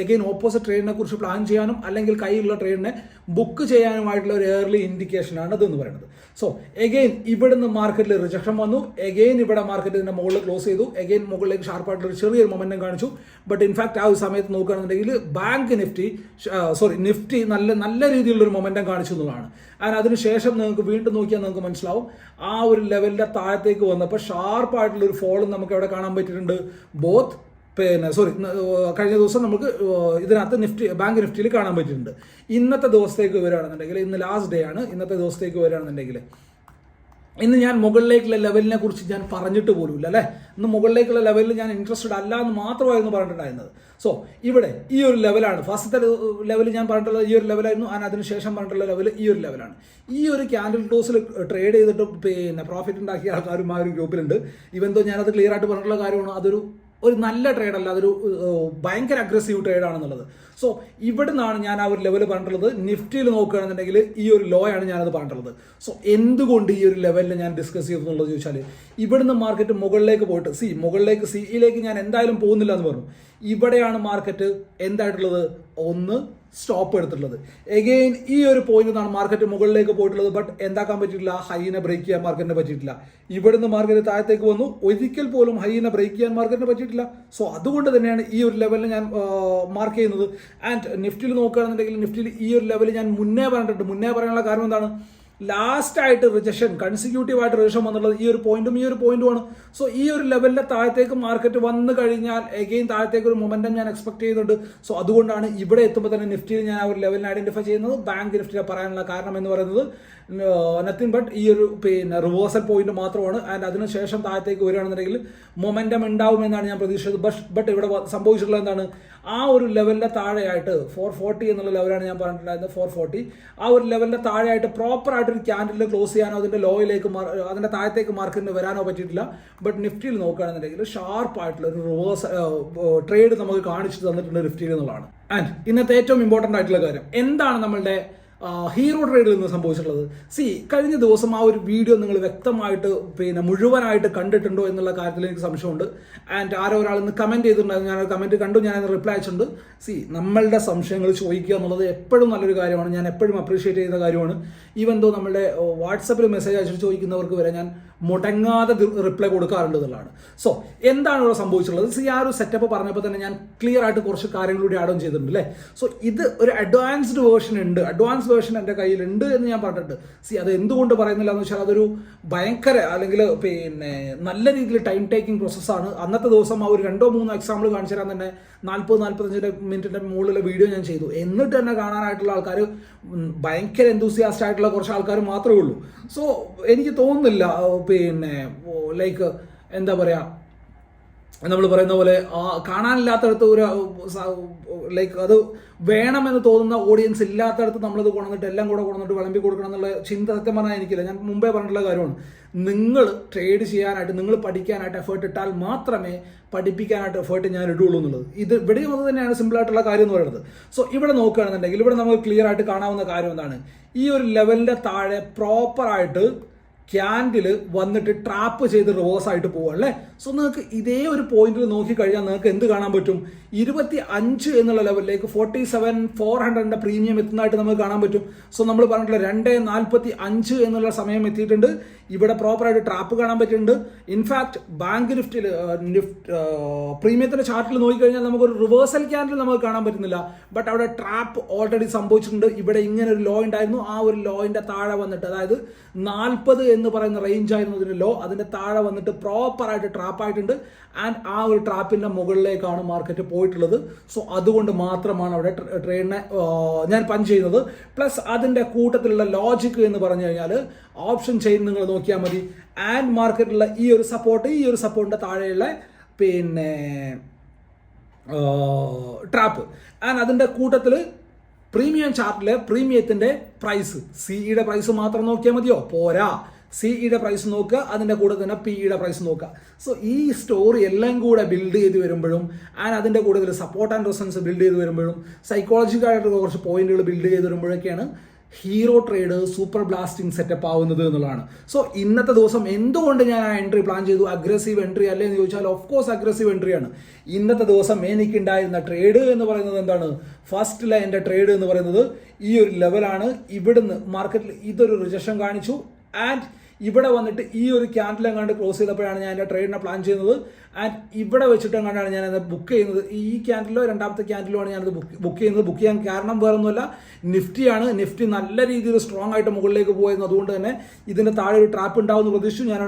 എഗെയിൻ ഓപ്പോസിറ്റ് ട്രേഡിനെ കുറിച്ച് പ്ലാൻ ചെയ്യാനും അല്ലെങ്കിൽ കയ്യിലുള്ള ട്രേഡിനെ ബുക്ക് ചെയ്യാനുമായിട്ടുള്ള ഒരു ഏർലി ഇൻഡിക്കേഷൻ ആണ് ഇതെന്ന് പറയുന്നത്. സോ എഗെയിൻ ഇവിടുന്ന് മാർക്കറ്റിൽ റിജക്ഷൻ വന്നു. എഗെയിൻ ഇവിടെ മാർക്കറ്റ് ഇതിന്റെ മുകളിൽ ക്ലോസ് ചെയ്തു. എഗെയിൻ മുകളിലേക്ക് ഷാർപ്പായിട്ടുള്ള ഒരു ചെറിയൊരു മൊമെന്റം കാണിച്ചു. ബട്ട് ഇൻഫാക്ട് ആ ഒരു സമയത്ത് നോക്കുകയാണെന്നുണ്ടെങ്കിൽ ബാങ്ക് നിഫ്റ്റി സോറി നിഫ്റ്റി നല്ല നല്ല രീതിയിലുള്ള ഒരു മൊമെന്റം കാണിച്ചു എന്നുള്ളതാണ്. ആൻഡ് അതിനുശേഷം നിങ്ങൾക്ക് വീണ്ടും നോക്കിയാൽ നിങ്ങൾക്ക് മനസ്സിലാവും. ആ ഒരു ലെവലിന്റെ താഴത്തേക്ക് വന്നപ്പോൾ ഷാർപ്പായിട്ടുള്ള ഒരു ഫോളും നമുക്ക് അവിടെ കാണാൻ പറ്റിയിട്ടുണ്ട്. ബോത്ത് പിന്നെ സോറി കഴിഞ്ഞ ദിവസം നമുക്ക് ഇതിനകത്ത് നിഫ്റ്റി ബാങ്ക് നിഫ്റ്റിയിൽ കാണാൻ പറ്റിയിട്ടുണ്ട്. ഇന്നത്തെ ദിവസത്തേക്ക് വരികയാണെന്നുണ്ടെങ്കിൽ ഇന്ന് ലാസ്റ്റ് ഡേ ആണ്. ഇന്നത്തെ ദിവസത്തേക്ക് വരികയാണെന്നുണ്ടെങ്കിൽ ഇന്ന് ഞാൻ മുകളിലേക്കുള്ള ലെവലിനെ കുറിച്ച് ഞാൻ പറഞ്ഞിട്ട് പോലുമില്ല അല്ലേ? ഇന്ന് മുകളിലേക്കുള്ള ലെവലിൽ ഞാൻ ഇൻട്രസ്റ്റഡ് അല്ല എന്ന് മാത്രമായിരുന്നു പറഞ്ഞിട്ടുണ്ടായിരുന്നത്. സോ ഇവിടെ ഈ ഒരു ലെവലാണ് ഫസ്റ്റത്തെ ലെവൽ ഞാൻ പറഞ്ഞിട്ടുള്ളത് ഈ ഒരു ലെവലായിരുന്നു ഞാൻ അതിനുശേഷം പറഞ്ഞിട്ടുള്ള ലെവൽ ഈ ഒരു ലെവലാണ് ഈ ഒരു ക്യാൻഡിൽ ടോസിൽ ട്രേഡ് ചെയ്തിട്ട് പിന്നെ പ്രോഫിറ്റ് ഉണ്ടാക്കിയ ആൾക്കാരും ആ ഒരു ഗ്രൂപ്പിലുണ്ട് ഇവന്തോ ഞാനത് ക്ലിയർ ആയിട്ട് പറഞ്ഞിട്ടുള്ള കാര്യമാണ് അതൊരു ഒരു നല്ല ട്രേഡ് അല്ല അതൊരു ഭയങ്കര അഗ്രസീവ് ട്രേഡ് ആണെന്നുള്ളത്. സോ ഇവിടുന്നാണ് ഞാൻ ആ ഒരു ലെവൽ പറഞ്ഞിട്ടുള്ളത്. നിഫ്റ്റിയിൽ നോക്കുകയാണെന്നുണ്ടെങ്കിൽ ഈ ഒരു ലോ ആണ് ഞാനത് പറഞ്ഞിട്ടുള്ളത്. സോ എന്തുകൊണ്ട് ഈ ഒരു ലെവലിൽ ഞാൻ ഡിസ്കസ് ചെയ്തു എന്നുള്ളത് ചോദിച്ചാൽ ഇവിടുന്ന് മാർക്കറ്റ് മുകളിലേക്ക് പോയിട്ട് സി മുകളിലേക്ക് സിയിലേക്ക് ഞാൻ എന്തായാലും പോകുന്നില്ല എന്ന് പറഞ്ഞു. ഇവിടെയാണ് മാർക്കറ്റ് എന്തായിട്ടുള്ളത്? ഒന്ന് സ്റ്റോപ്പ് എടുത്തിട്ടുള്ളത്. എഗെയിൻ ഈ ഒരു പോയിന്റ് നിന്നാണ് മാർക്കറ്റ് മുകളിലേക്ക് പോയിട്ടുള്ളത്. ബട്ട് എന്താക്കാൻ പറ്റിയിട്ടില്ല? ഹൈനെ ബ്രേക്ക് ചെയ്യാൻ മാർക്കറ്റിനെ പറ്റിയിട്ടില്ല. ഇവിടുന്ന് മാർക്കറ്റ് താഴത്തേക്ക് വന്നു. ഒരിക്കൽ പോലും ഹൈനെ ബ്രേക്ക് ചെയ്യാൻ മാർക്കറ്റിന് പറ്റിയിട്ടില്ല. സോ അതുകൊണ്ട് തന്നെയാണ് ഈ ഒരു ലെവലിൽ ഞാൻ മാർക്ക് ചെയ്യുന്നത്. ആൻഡ് നിഫ്റ്റിയിൽ നോക്കുകയാണെന്നുണ്ടെങ്കിൽ നിഫ്റ്റിയിൽ ഈ ഒരു ലെവലിൽ ഞാൻ മുന്നേ പറഞ്ഞിട്ടുണ്ട്. മുന്നേ പറയാനുള്ള കാരണം എന്താണ്? ലാസ്റ്റ് ആയിട്ട് റിജക്ഷൻ കൺസിക്യൂട്ടീവ് ആയിട്ട് റിജക്ഷൻ വന്നുള്ളത് ഈ ഒരു പോയിന്റും ഈ ഒരു പോയിന്റുമാണ് സോ ഈ ഒരു ലെവലിന്റെ താഴത്തേക്ക് മാർക്കറ്റ് വന്നു കഴിഞ്ഞാൽ എഗെയിൻ താഴത്തേക്ക് ഒരു മൊമെന്റം ഞാൻ എക്സ്പെക്ട് ചെയ്യുന്നുണ്ട്. സോ അതുകൊണ്ടാണ് ഇവിടെ എത്തുമ്പോൾ തന്നെ നിഫ്റ്റിയിൽ ഞാൻ ആ ഒരു ലെവലിനെ ഐഡന്റിഫൈ ചെയ്യുന്നത്. ബാങ്ക് നിഫ്റ്റിയിലെ പറയാനുള്ള കാരണം എന്ന് പറയുന്നത് നത്തിങ് ബട്ട് ഈ ഒരു പിന്നെ റിവേഴ്സൽ പോയിന്റ് മാത്രമാണ്. ആൻഡ് അതിനുശേഷം താഴത്തേക്ക് വരികയാണെന്നുണ്ടെങ്കിൽ മൊമെന്റം ഉണ്ടാവുമെന്നാണ് ഞാൻ പ്രതീക്ഷിച്ചത്. ബട്ട് ബട്ട് ഇവിടെ സംഭവിച്ചിട്ടുള്ളത് എന്താണ്? ആ ഒരു ലെവലിന്റെ താഴെയായിട്ട് ഫോർ ഫോർട്ടി എന്നുള്ള ലെവലാണ് ഞാൻ പറഞ്ഞിട്ടുണ്ടായിരുന്നത് ഫോർ ഫോർട്ടി ആ ഒരു ലെവലിന്റെ താഴെയായിട്ട് പ്രോപ്പർ ആയിട്ട് ഒരു ക്യാൻഡിൽ ക്ലോസ് ചെയ്യാനോ അതിന്റെ ലോയിലേക്ക് അതിന്റെ താഴത്തേക്ക് മാർക്കറ്റിന് വരാനോ പറ്റിയിട്ടില്ല. ബട്ട് നിഫ്റ്റിയിൽ നോക്കുകയാണെന്നുണ്ടെങ്കിൽ ഷാർപ്പായിട്ടുള്ള ഒരു റിവേഴ്സ് ട്രേഡ് നമുക്ക് കാണിച്ചു തന്നിട്ടുണ്ട് നിഫ്റ്റിയിൽ എന്നുള്ളതാണ്. ആൻഡ് ഇന്നത്തെ ഏറ്റവും ഇമ്പോർട്ടന്റ് ആയിട്ടുള്ള കാര്യം എന്താണ് നമ്മളുടെ ഹീറോ ട്രേഡിൽ നിന്ന് സംഭവിച്ചിട്ടുള്ളത്. സി കഴിഞ്ഞ ദിവസം ആ ഒരു വീഡിയോ നിങ്ങൾ വ്യക്തമായിട്ട് പിന്നെ മുഴുവനായിട്ട് കണ്ടിട്ടുണ്ടോ എന്നുള്ള കാര്യത്തിൽ എനിക്ക് സംശയമുണ്ട്. ആൻഡ് ആരോ ഒരാൾ ഇന്ന് കമന്റ് ചെയ്തിട്ടുണ്ടായിരുന്നു. ഞാൻ കമന്റ് കണ്ടു ഞാൻ അതിന് റിപ്ലൈ അയച്ചിട്ടുണ്ട്. സി നമ്മളുടെ സംശയങ്ങൾ ചോദിക്കുക എന്നുള്ളത് എപ്പോഴും നല്ലൊരു കാര്യമാണ്. ഞാൻ എപ്പോഴും അപ്രീഷിയേറ്റ് ചെയ്യുന്ന കാര്യമാണ്. ഈവൻ ദോ നമ്മളുടെ വാട്സപ്പിൽ മെസ്സേജ് അയച്ചിട്ട് ചോദിക്കുന്നവർക്ക് വരെ ഞാൻ മുടങ്ങാതെ റിപ്ലൈ കൊടുക്കാറുണ്ട് എന്നുള്ളതാണ്. സോ എന്താണ് ഇവിടെ സംഭവിച്ചിട്ടുള്ളത്? സി ആ ഒരു സെറ്റപ്പ് പറഞ്ഞപ്പോൾ തന്നെ ഞാൻ ക്ലിയർ ആയിട്ട് കുറച്ച് കാര്യങ്ങളൂടെ ആഡ് ഓൺ ചെയ്തിട്ടുണ്ട് അല്ലേ? സോ ഇത് ഒരു അഡ്വാൻസ്ഡ് വേർഷൻ ഉണ്ട്. അഡ്വാൻസ് വേർഷൻ എന്റെ കയ്യിലുണ്ട് എന്ന് ഞാൻ പറഞ്ഞിട്ടുണ്ട്. സി അത് എന്തുകൊണ്ട് പറയുന്നില്ല എന്ന് വെച്ചാൽ അതൊരു ഭയങ്കര അല്ലെങ്കിൽ പിന്നെ നല്ല രീതിയിൽ ടൈം ടേക്കിംഗ് പ്രോസസ്സാണ് അന്നത്തെ ദിവസം ആ ഒരു രണ്ടോ മൂന്നോ എക്സാമ്പിൾ കാണിച്ചു തരാൻ തന്നെ നാൽപ്പത് നാൽപ്പത്തഞ്ചിന്റെ മിനിറ്റിന്റെ മുകളിലെ വീഡിയോ ഞാൻ ചെയ്തു. എന്നിട്ട് തന്നെ കാണാനായിട്ടുള്ള ആൾക്കാർ ഭയങ്കര എന്തൂസിയാസ്റ്റ് ആയിട്ടുള്ള കുറച്ച് ആൾക്കാർ മാത്രമേ ഉള്ളൂ. സോ എനിക്ക് തോന്നുന്നില്ല പിന്നെ ലൈക്ക് എന്താ പറയുക നമ്മൾ പറയുന്ന പോലെ കാണാനില്ലാത്തടത്ത് ഒരു ലൈക്ക് അത് വേണമെന്ന് തോന്നുന്ന ഓഡിയൻസ് ഇല്ലാത്തടത്ത് നമ്മളത് കൊണ്ടുവന്നിട്ട് എല്ലാം കൂടെ കൊണ്ടുവന്നിട്ട് വിളമ്പി കൊടുക്കണം എന്നുള്ള ചിന്ത സത്യം പറഞ്ഞാൽ എനിക്കില്ല. ഞാൻ മുമ്പേ പറഞ്ഞിട്ടുള്ള കാര്യമാണ്. നിങ്ങൾ ട്രേഡ് ചെയ്യാനായിട്ട് നിങ്ങൾ പഠിക്കാനായിട്ട് എഫേർട്ട് ഇട്ടാൽ മാത്രമേ പഠിപ്പിക്കാനായിട്ട് എഫേർട്ട് ഞാൻ ഇടുള്ളൂ എന്നുള്ളത്. ഇത് ഇവിടെ അത് തന്നെയാണ് സിമ്പിൾ ആയിട്ടുള്ള കാര്യം എന്ന് പറയുന്നത്. സോ ഇവിടെ നോക്കുകയാണെന്നുണ്ടെങ്കിൽ ഇവിടെ നമുക്ക് ക്ലിയർ ആയിട്ട് കാണാവുന്ന കാര്യം എന്താണ്? ഈ ഒരു ലെവലിന്റെ താഴെ പ്രോപ്പറായിട്ട് ക്യാൻഡിൽ വന്നിട്ട് ട്രാപ്പ് ചെയ്ത് റിവേഴ്സ് ആയിട്ട് പോവുക അല്ലേ? സോ നിങ്ങൾക്ക് ഇതേ ഒരു പോയിന്റിൽ നോക്കി കഴിഞ്ഞാൽ നിങ്ങൾക്ക് എന്ത് കാണാൻ പറ്റും? ഇരുപത്തി അഞ്ച് എന്നുള്ള ലെവലിലേക്ക് ഫോർട്ടി സെവൻ ഫോർ ഹൺഡ്രഡിന്റെ പ്രീമിയം എത്തുന്നതായിട്ട് നമുക്ക് കാണാൻ പറ്റും. സോ നമ്മൾ പറഞ്ഞിട്ടുള്ള രണ്ട് നാൽപ്പത്തി അഞ്ച് എന്നുള്ള സമയം എത്തിയിട്ടുണ്ട്. ഇവിടെ പ്രോപ്പറായിട്ട് ട്രാപ്പ് കാണാൻ പറ്റിയിട്ടുണ്ട് ഇൻഫാക്ട് ബാങ്ക് നിഫ്റ്റിൽ നിഫ്റ്റ് പ്രീമിയത്തിന്റെ ചാർട്ടിൽ നോക്കിക്കഴിഞ്ഞാൽ നമുക്കൊരു റിവേഴ്സൽ ക്യാൻഡിൽ നമുക്ക് കാണാൻ പറ്റുന്നില്ല. ബട്ട് അവിടെ ട്രാപ്പ് ഓൾറെഡി സംഭവിച്ചിട്ടുണ്ട്. ഇവിടെ ഇങ്ങനെ ഒരു ലോ ഉണ്ടായിരുന്നു. ആ ഒരു ലോയിന്റെ താഴെ വന്നിട്ട് അതായത് നാൽപ്പത് എന്ന് പറയുന്ന റേഞ്ച് ആയിരുന്നു ലോ അതിന്റെ താഴെ വന്നിട്ട് പ്രോപ്പറായിട്ട് ട്രാപ്പ് ആയിട്ടുണ്ട്. ആൻഡ് ആ ഒരു ട്രാപ്പിന്റെ മുകളിലേക്കാണ് മാർക്കറ്റ് പോയിട്ടുള്ളത്. സോ അതുകൊണ്ട് മാത്രമാണ് അവിടെ ട്ര- ട്രേഡിനെ ഞാൻ പഞ്ച് ചെയ്യുന്നത്. പ്ലസ് അതിന്റെ കൂട്ടത്തിലുള്ള ലോജിക് എന്ന് പറഞ്ഞു കഴിഞ്ഞാൽ ഓപ്ഷൻ ചെയിൻ നിങ്ങൾ നോക്കിയാൽ മതി. ആൻഡ് മാർക്കറ്റിലുള്ള ഈ ഒരു സപ്പോർട്ട് ഈ ഒരു സപ്പോർട്ടിന്റെ താഴെയുള്ള പിന്നെ ട്രാപ്പ് ആൻഡ് അതിന്റെ കൂട്ടത്തിൽ പ്രീമിയം ചാർട്ടിലെ പ്രീമിയത്തിന്റെ പ്രൈസ് സിഇയുടെ പ്രൈസ് മാത്രം നോക്കിയാൽ മതിയോ? പോരാ. സിഇയുടെ പ്രൈസ് നോക്കുക അതിന്റെ കൂടെ തന്നെ പിഇയുടെ പ്രൈസ് നോക്കുക. സോ ഈ സ്റ്റോറി എല്ലാം കൂടെ ബിൽഡ് ചെയ്ത് വരുമ്പോഴും ആൻഡ് അതിന്റെ കൂടുതൽ സപ്പോർട്ട് ആൻഡ് റെസൻസ് ബിൽഡ് ചെയ്ത് വരുമ്പോഴും സൈക്കോളജിക്കലായിട്ടുള്ള കുറച്ച് പോയിന്റുകൾ ബിൽഡ് ചെയ്ത് വരുമ്പോഴൊക്കെയാണ് hero trade super blasting setup ആവുന്നത് എന്നുള്ളതാണ്. സോ ഇന്നത്തെ ദിവസം എന്തുകൊണ്ട് ഞാൻ ആ എൻട്രി പ്ലാൻ ചെയ്തു? അഗ്രസീവ് എൻട്രി അല്ലേ എന്ന് ചോദിച്ചാൽ ഓഫ് കോഴ്സ് അഗ്രസീവ് എൻട്രിയാണ് ഇന്നത്തെ ദിവസം എനിക്കുണ്ടായിരുന്ന ട്രേഡ് എന്ന് പറയുന്നത് എന്താണ്? ഫസ്റ്റിലെ എന്റെ ട്രേഡ് എന്ന് പറയുന്നത് ഈ ഒരു ലെവലാണ് ഇവിടുന്ന് മാർക്കറ്റിൽ ഇതൊരു റിജക്ഷൻ കാണിച്ചു. ആൻഡ് ഇവിടെ വന്നിട്ട് ഈ ഒരു ക്യാൻഡിൽ എങ്ങാണ്ട് ക്ലോസ് ചെയ്തപ്പോഴാണ് ഞാൻ എന്റെ ട്രേഡിനെ പ്ലാൻ ചെയ്യുന്നത്. ആൻഡ് ഇവിടെ വെച്ചിട്ട് എങ്ങാണ്ടാണ് ഞാൻ അത് ബുക്ക് ചെയ്യുന്നത്. ഈ ക്യാൻഡിലോ രണ്ടാമത്തെ ക്യാൻഡിലോ ആണ് ഞാനത് ബുക്ക് ബുക്ക് ചെയ്യുന്നത്. ബുക്ക് ചെയ്യാൻ കാരണം വേറൊന്നുമല്ല. നിഫ്റ്റിയാണ് നിഫ്റ്റി നല്ല രീതിയിൽ സ്ട്രോങ് ആയിട്ട് മുകളിലേക്ക് പോയിരുന്നു അതുകൊണ്ട് തന്നെ ഇതിന്റെ താഴെ ഒരു ട്രാപ്പ് ഉണ്ടാവും എന്ന് പ്രതീക്ഷിച്ചു ഞാൻ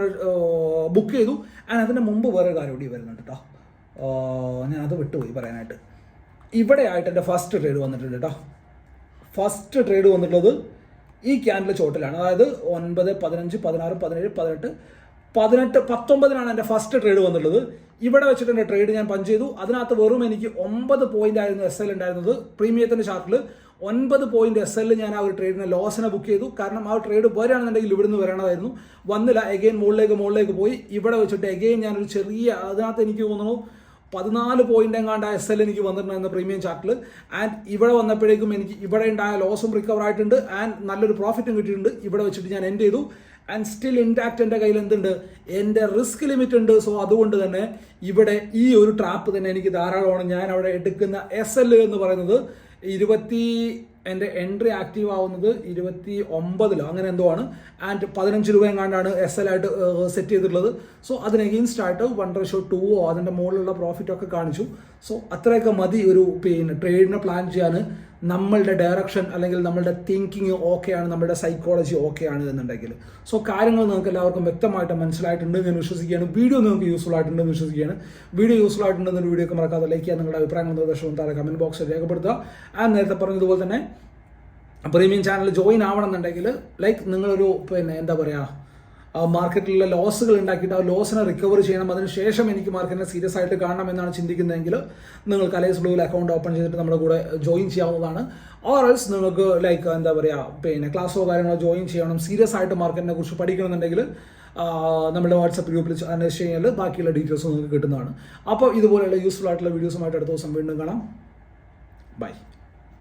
ബുക്ക് ചെയ്തു. ആൻഡ് അതിന്റെ മുമ്പ് വേറെ കാര്യം കൂടി വരുന്നുണ്ട് കേട്ടോ ഞാൻ അത് വിട്ടുപോയി പറയാനായിട്ട്. ഇവിടെ ആയിട്ട് എന്റെ ഫസ്റ്റ് ട്രേഡ് വന്നിട്ടുണ്ട് കേട്ടോ ഫസ്റ്റ് ട്രേഡ് വന്നിട്ടുള്ളത് ഈ ക്യാൻഡിൽ ചോട്ടിലാണ് അതായത് ഒൻപത് പതിനഞ്ച് പതിനാറ് പതിനേഴ് പതിനെട്ട് പതിനെട്ട് പത്തൊമ്പതിനാണ് എന്റെ ഫസ്റ്റ് ട്രേഡ് വന്നിട്ടുള്ളത്. ഇവിടെ വെച്ചിട്ട് എന്റെ ട്രേഡ് ഞാൻ പഞ്ച് ചെയ്തു. അതിനകത്ത് വെറും എനിക്ക് ഒമ്പത് പോയിന്റ് ആയിരുന്നു എസ് എൽ ഉണ്ടായിരുന്നത് പ്രീമിയത്തിന്റെ ചാർട്ടിൽ ഒൻപത് പോയിന്റ് എസ് എല്ലിൽ ഞാൻ ആ ഒരു ട്രേഡിനെ ലോസിനെ ബുക്ക് ചെയ്തു. കാരണം ആ ട്രേഡ് വരികയാണെന്നുണ്ടെങ്കിൽ നിന്ന് വരണമായിരുന്നു വന്നില്ല എഗെയിൻ മുകളിലേക്ക് മുകളിലേക്ക് പോയി. ഇവിടെ വെച്ചിട്ട് എഗെയിൻ ഞാനൊരു ചെറിയ അതിനകത്ത് എനിക്ക് തോന്നുന്നു പതിനാല് പോയിന്റ് എങ്ങാണ്ട് എസ് എൽ എനിക്ക് വന്നിട്ടുണ്ടായിരുന്ന പ്രീമിയം ചാർട്ടിൽ ആൻഡ് ഇവിടെ വന്നപ്പോഴേക്കും എനിക്ക് ഇവിടെ ഉണ്ടായ ലോസും റിക്കവർ ആയിട്ടുണ്ട്. ആൻഡ് നല്ലൊരു പ്രോഫിറ്റും കിട്ടിയിട്ടുണ്ട്. ഇവിടെ വെച്ചിട്ട് ഞാൻ എൻഡ് ചെയ്തു. ആൻഡ് സ്റ്റിൽ ഇൻടാക്ട് എന്റെ കയ്യിൽ എന്തുണ്ട്? എന്റെ റിസ്ക് ലിമിറ്റ് ഉണ്ട്. സോ അതുകൊണ്ട് തന്നെ ഇവിടെ ഈ ഒരു ട്രാപ്പ് തന്നെ എനിക്ക് ധാരാളമാണ്. ഞാൻ അവിടെ എടുക്കുന്ന എസ് എൽ എന്ന് പറയുന്നത് ഇരുപത്തി എന്റെ എൻട്രി ആക്റ്റീവ് ആവുന്നത് ഇരുപത്തി ഒമ്പതിലോ അങ്ങനെ എന്തോ ആണ്. ആൻഡ് പതിനഞ്ച് രൂപ എങ്ങാണ്ടാണ് എസ് എൽ ആയിട്ട് സെറ്റ് ചെയ്തിട്ടുള്ളത്. സോ അതിന് എഗെയിൻസ്റ്റ് ആയിട്ട് വൺ റേഷ്യോ ടൂവോ അതിന്റെ മുകളിലുള്ള പ്രോഫിറ്റ് ഒക്കെ കാണിച്ചു. സോ അത്രയൊക്കെ മതി ഒരു പിന്നെ ട്രേഡിനെ പ്ലാൻ ചെയ്യാൻ. നമ്മളുടെ ഡയറക്ഷൻ അല്ലെങ്കിൽ നമ്മളുടെ തിങ്കിങ് ഓക്കെയാണ് നമ്മളുടെ സൈക്കോളജി ഓക്കെയാണ് എന്നുണ്ടെങ്കിൽ. സോ കാര്യങ്ങൾ നിങ്ങൾക്ക് എല്ലാവർക്കും വ്യക്തമായിട്ട് മനസ്സിലായിട്ടുണ്ട് എന്ന് വിശ്വസിക്കുകയാണ്. വീഡിയോ നിങ്ങൾക്ക് യൂസ്ഫുൾ ആയിട്ടുണ്ടെന്ന് വിശ്വസിക്കുകയാണ്. വീഡിയോ യൂസ്ഫുൾ ആയിട്ടുണ്ടെന്ന് വീഡിയോ ഒക്കെ മറക്കാതെ ലൈക്ക് ചെയ്യാൻ നിങ്ങളുടെ അഭിപ്രായങ്ങൾ നിർദ്ദേശവും താഴെ കമന്റ് ബോക്സിൽ രേഖപ്പെടുത്തുക. ആ നേരത്തെ പറഞ്ഞതുപോലെ തന്നെ പ്രീമിയം ചാനൽ ജോയിൻ ആവണമെന്നുണ്ടെങ്കിൽ ലൈക്ക് നിങ്ങളൊരു പിന്നെ എന്താ പറയുക മാർക്കറ്റിലുള്ള ലോസുകൾ ഉണ്ടാക്കിയിട്ട് ആ ലോസിനെ റിക്കവർ ചെയ്യണം. അതിനുശേഷം എനിക്ക് മാർക്കറ്റിനെ സീരിയസ് ആയിട്ട് കാണണം എന്നാണ് ചിന്തിക്കുന്നതെങ്കിൽ നിങ്ങൾക്ക് അലൈസ് ബ്ലൂവിൽ അക്കൗണ്ട് ഓപ്പൺ ചെയ്തിട്ട് നമ്മുടെ കൂടെ ജോയിൻ ചെയ്യാവുന്നതാണ്. ഓർ എൽസ് നിങ്ങൾക്ക് ലൈക്ക് എന്താ പറയുക പിന്നെ ക്ലാസ്സോ കാര്യങ്ങളോ ജോയിൻ ചെയ്യണം. സീരിയസ് ആയിട്ട് മാർക്കറ്റിനെ കുറിച്ച് പഠിക്കണമെന്നുണ്ടെങ്കിൽ നമ്മുടെ വാട്സപ്പ് ഗ്രൂപ്പിൽ അന്വേഷിച്ച് കഴിഞ്ഞാൽ ബാക്കിയുള്ള ഡീറ്റെയിൽസ് നിങ്ങൾക്ക് കിട്ടുന്നതാണ്. അപ്പോൾ ഇതുപോലെയുള്ള യൂസ്ഫുൾ ആയിട്ടുള്ള വീഡിയോസുമായിട്ട് അടുത്ത ദിവസം വീണ്ടും കാണാം. ബൈ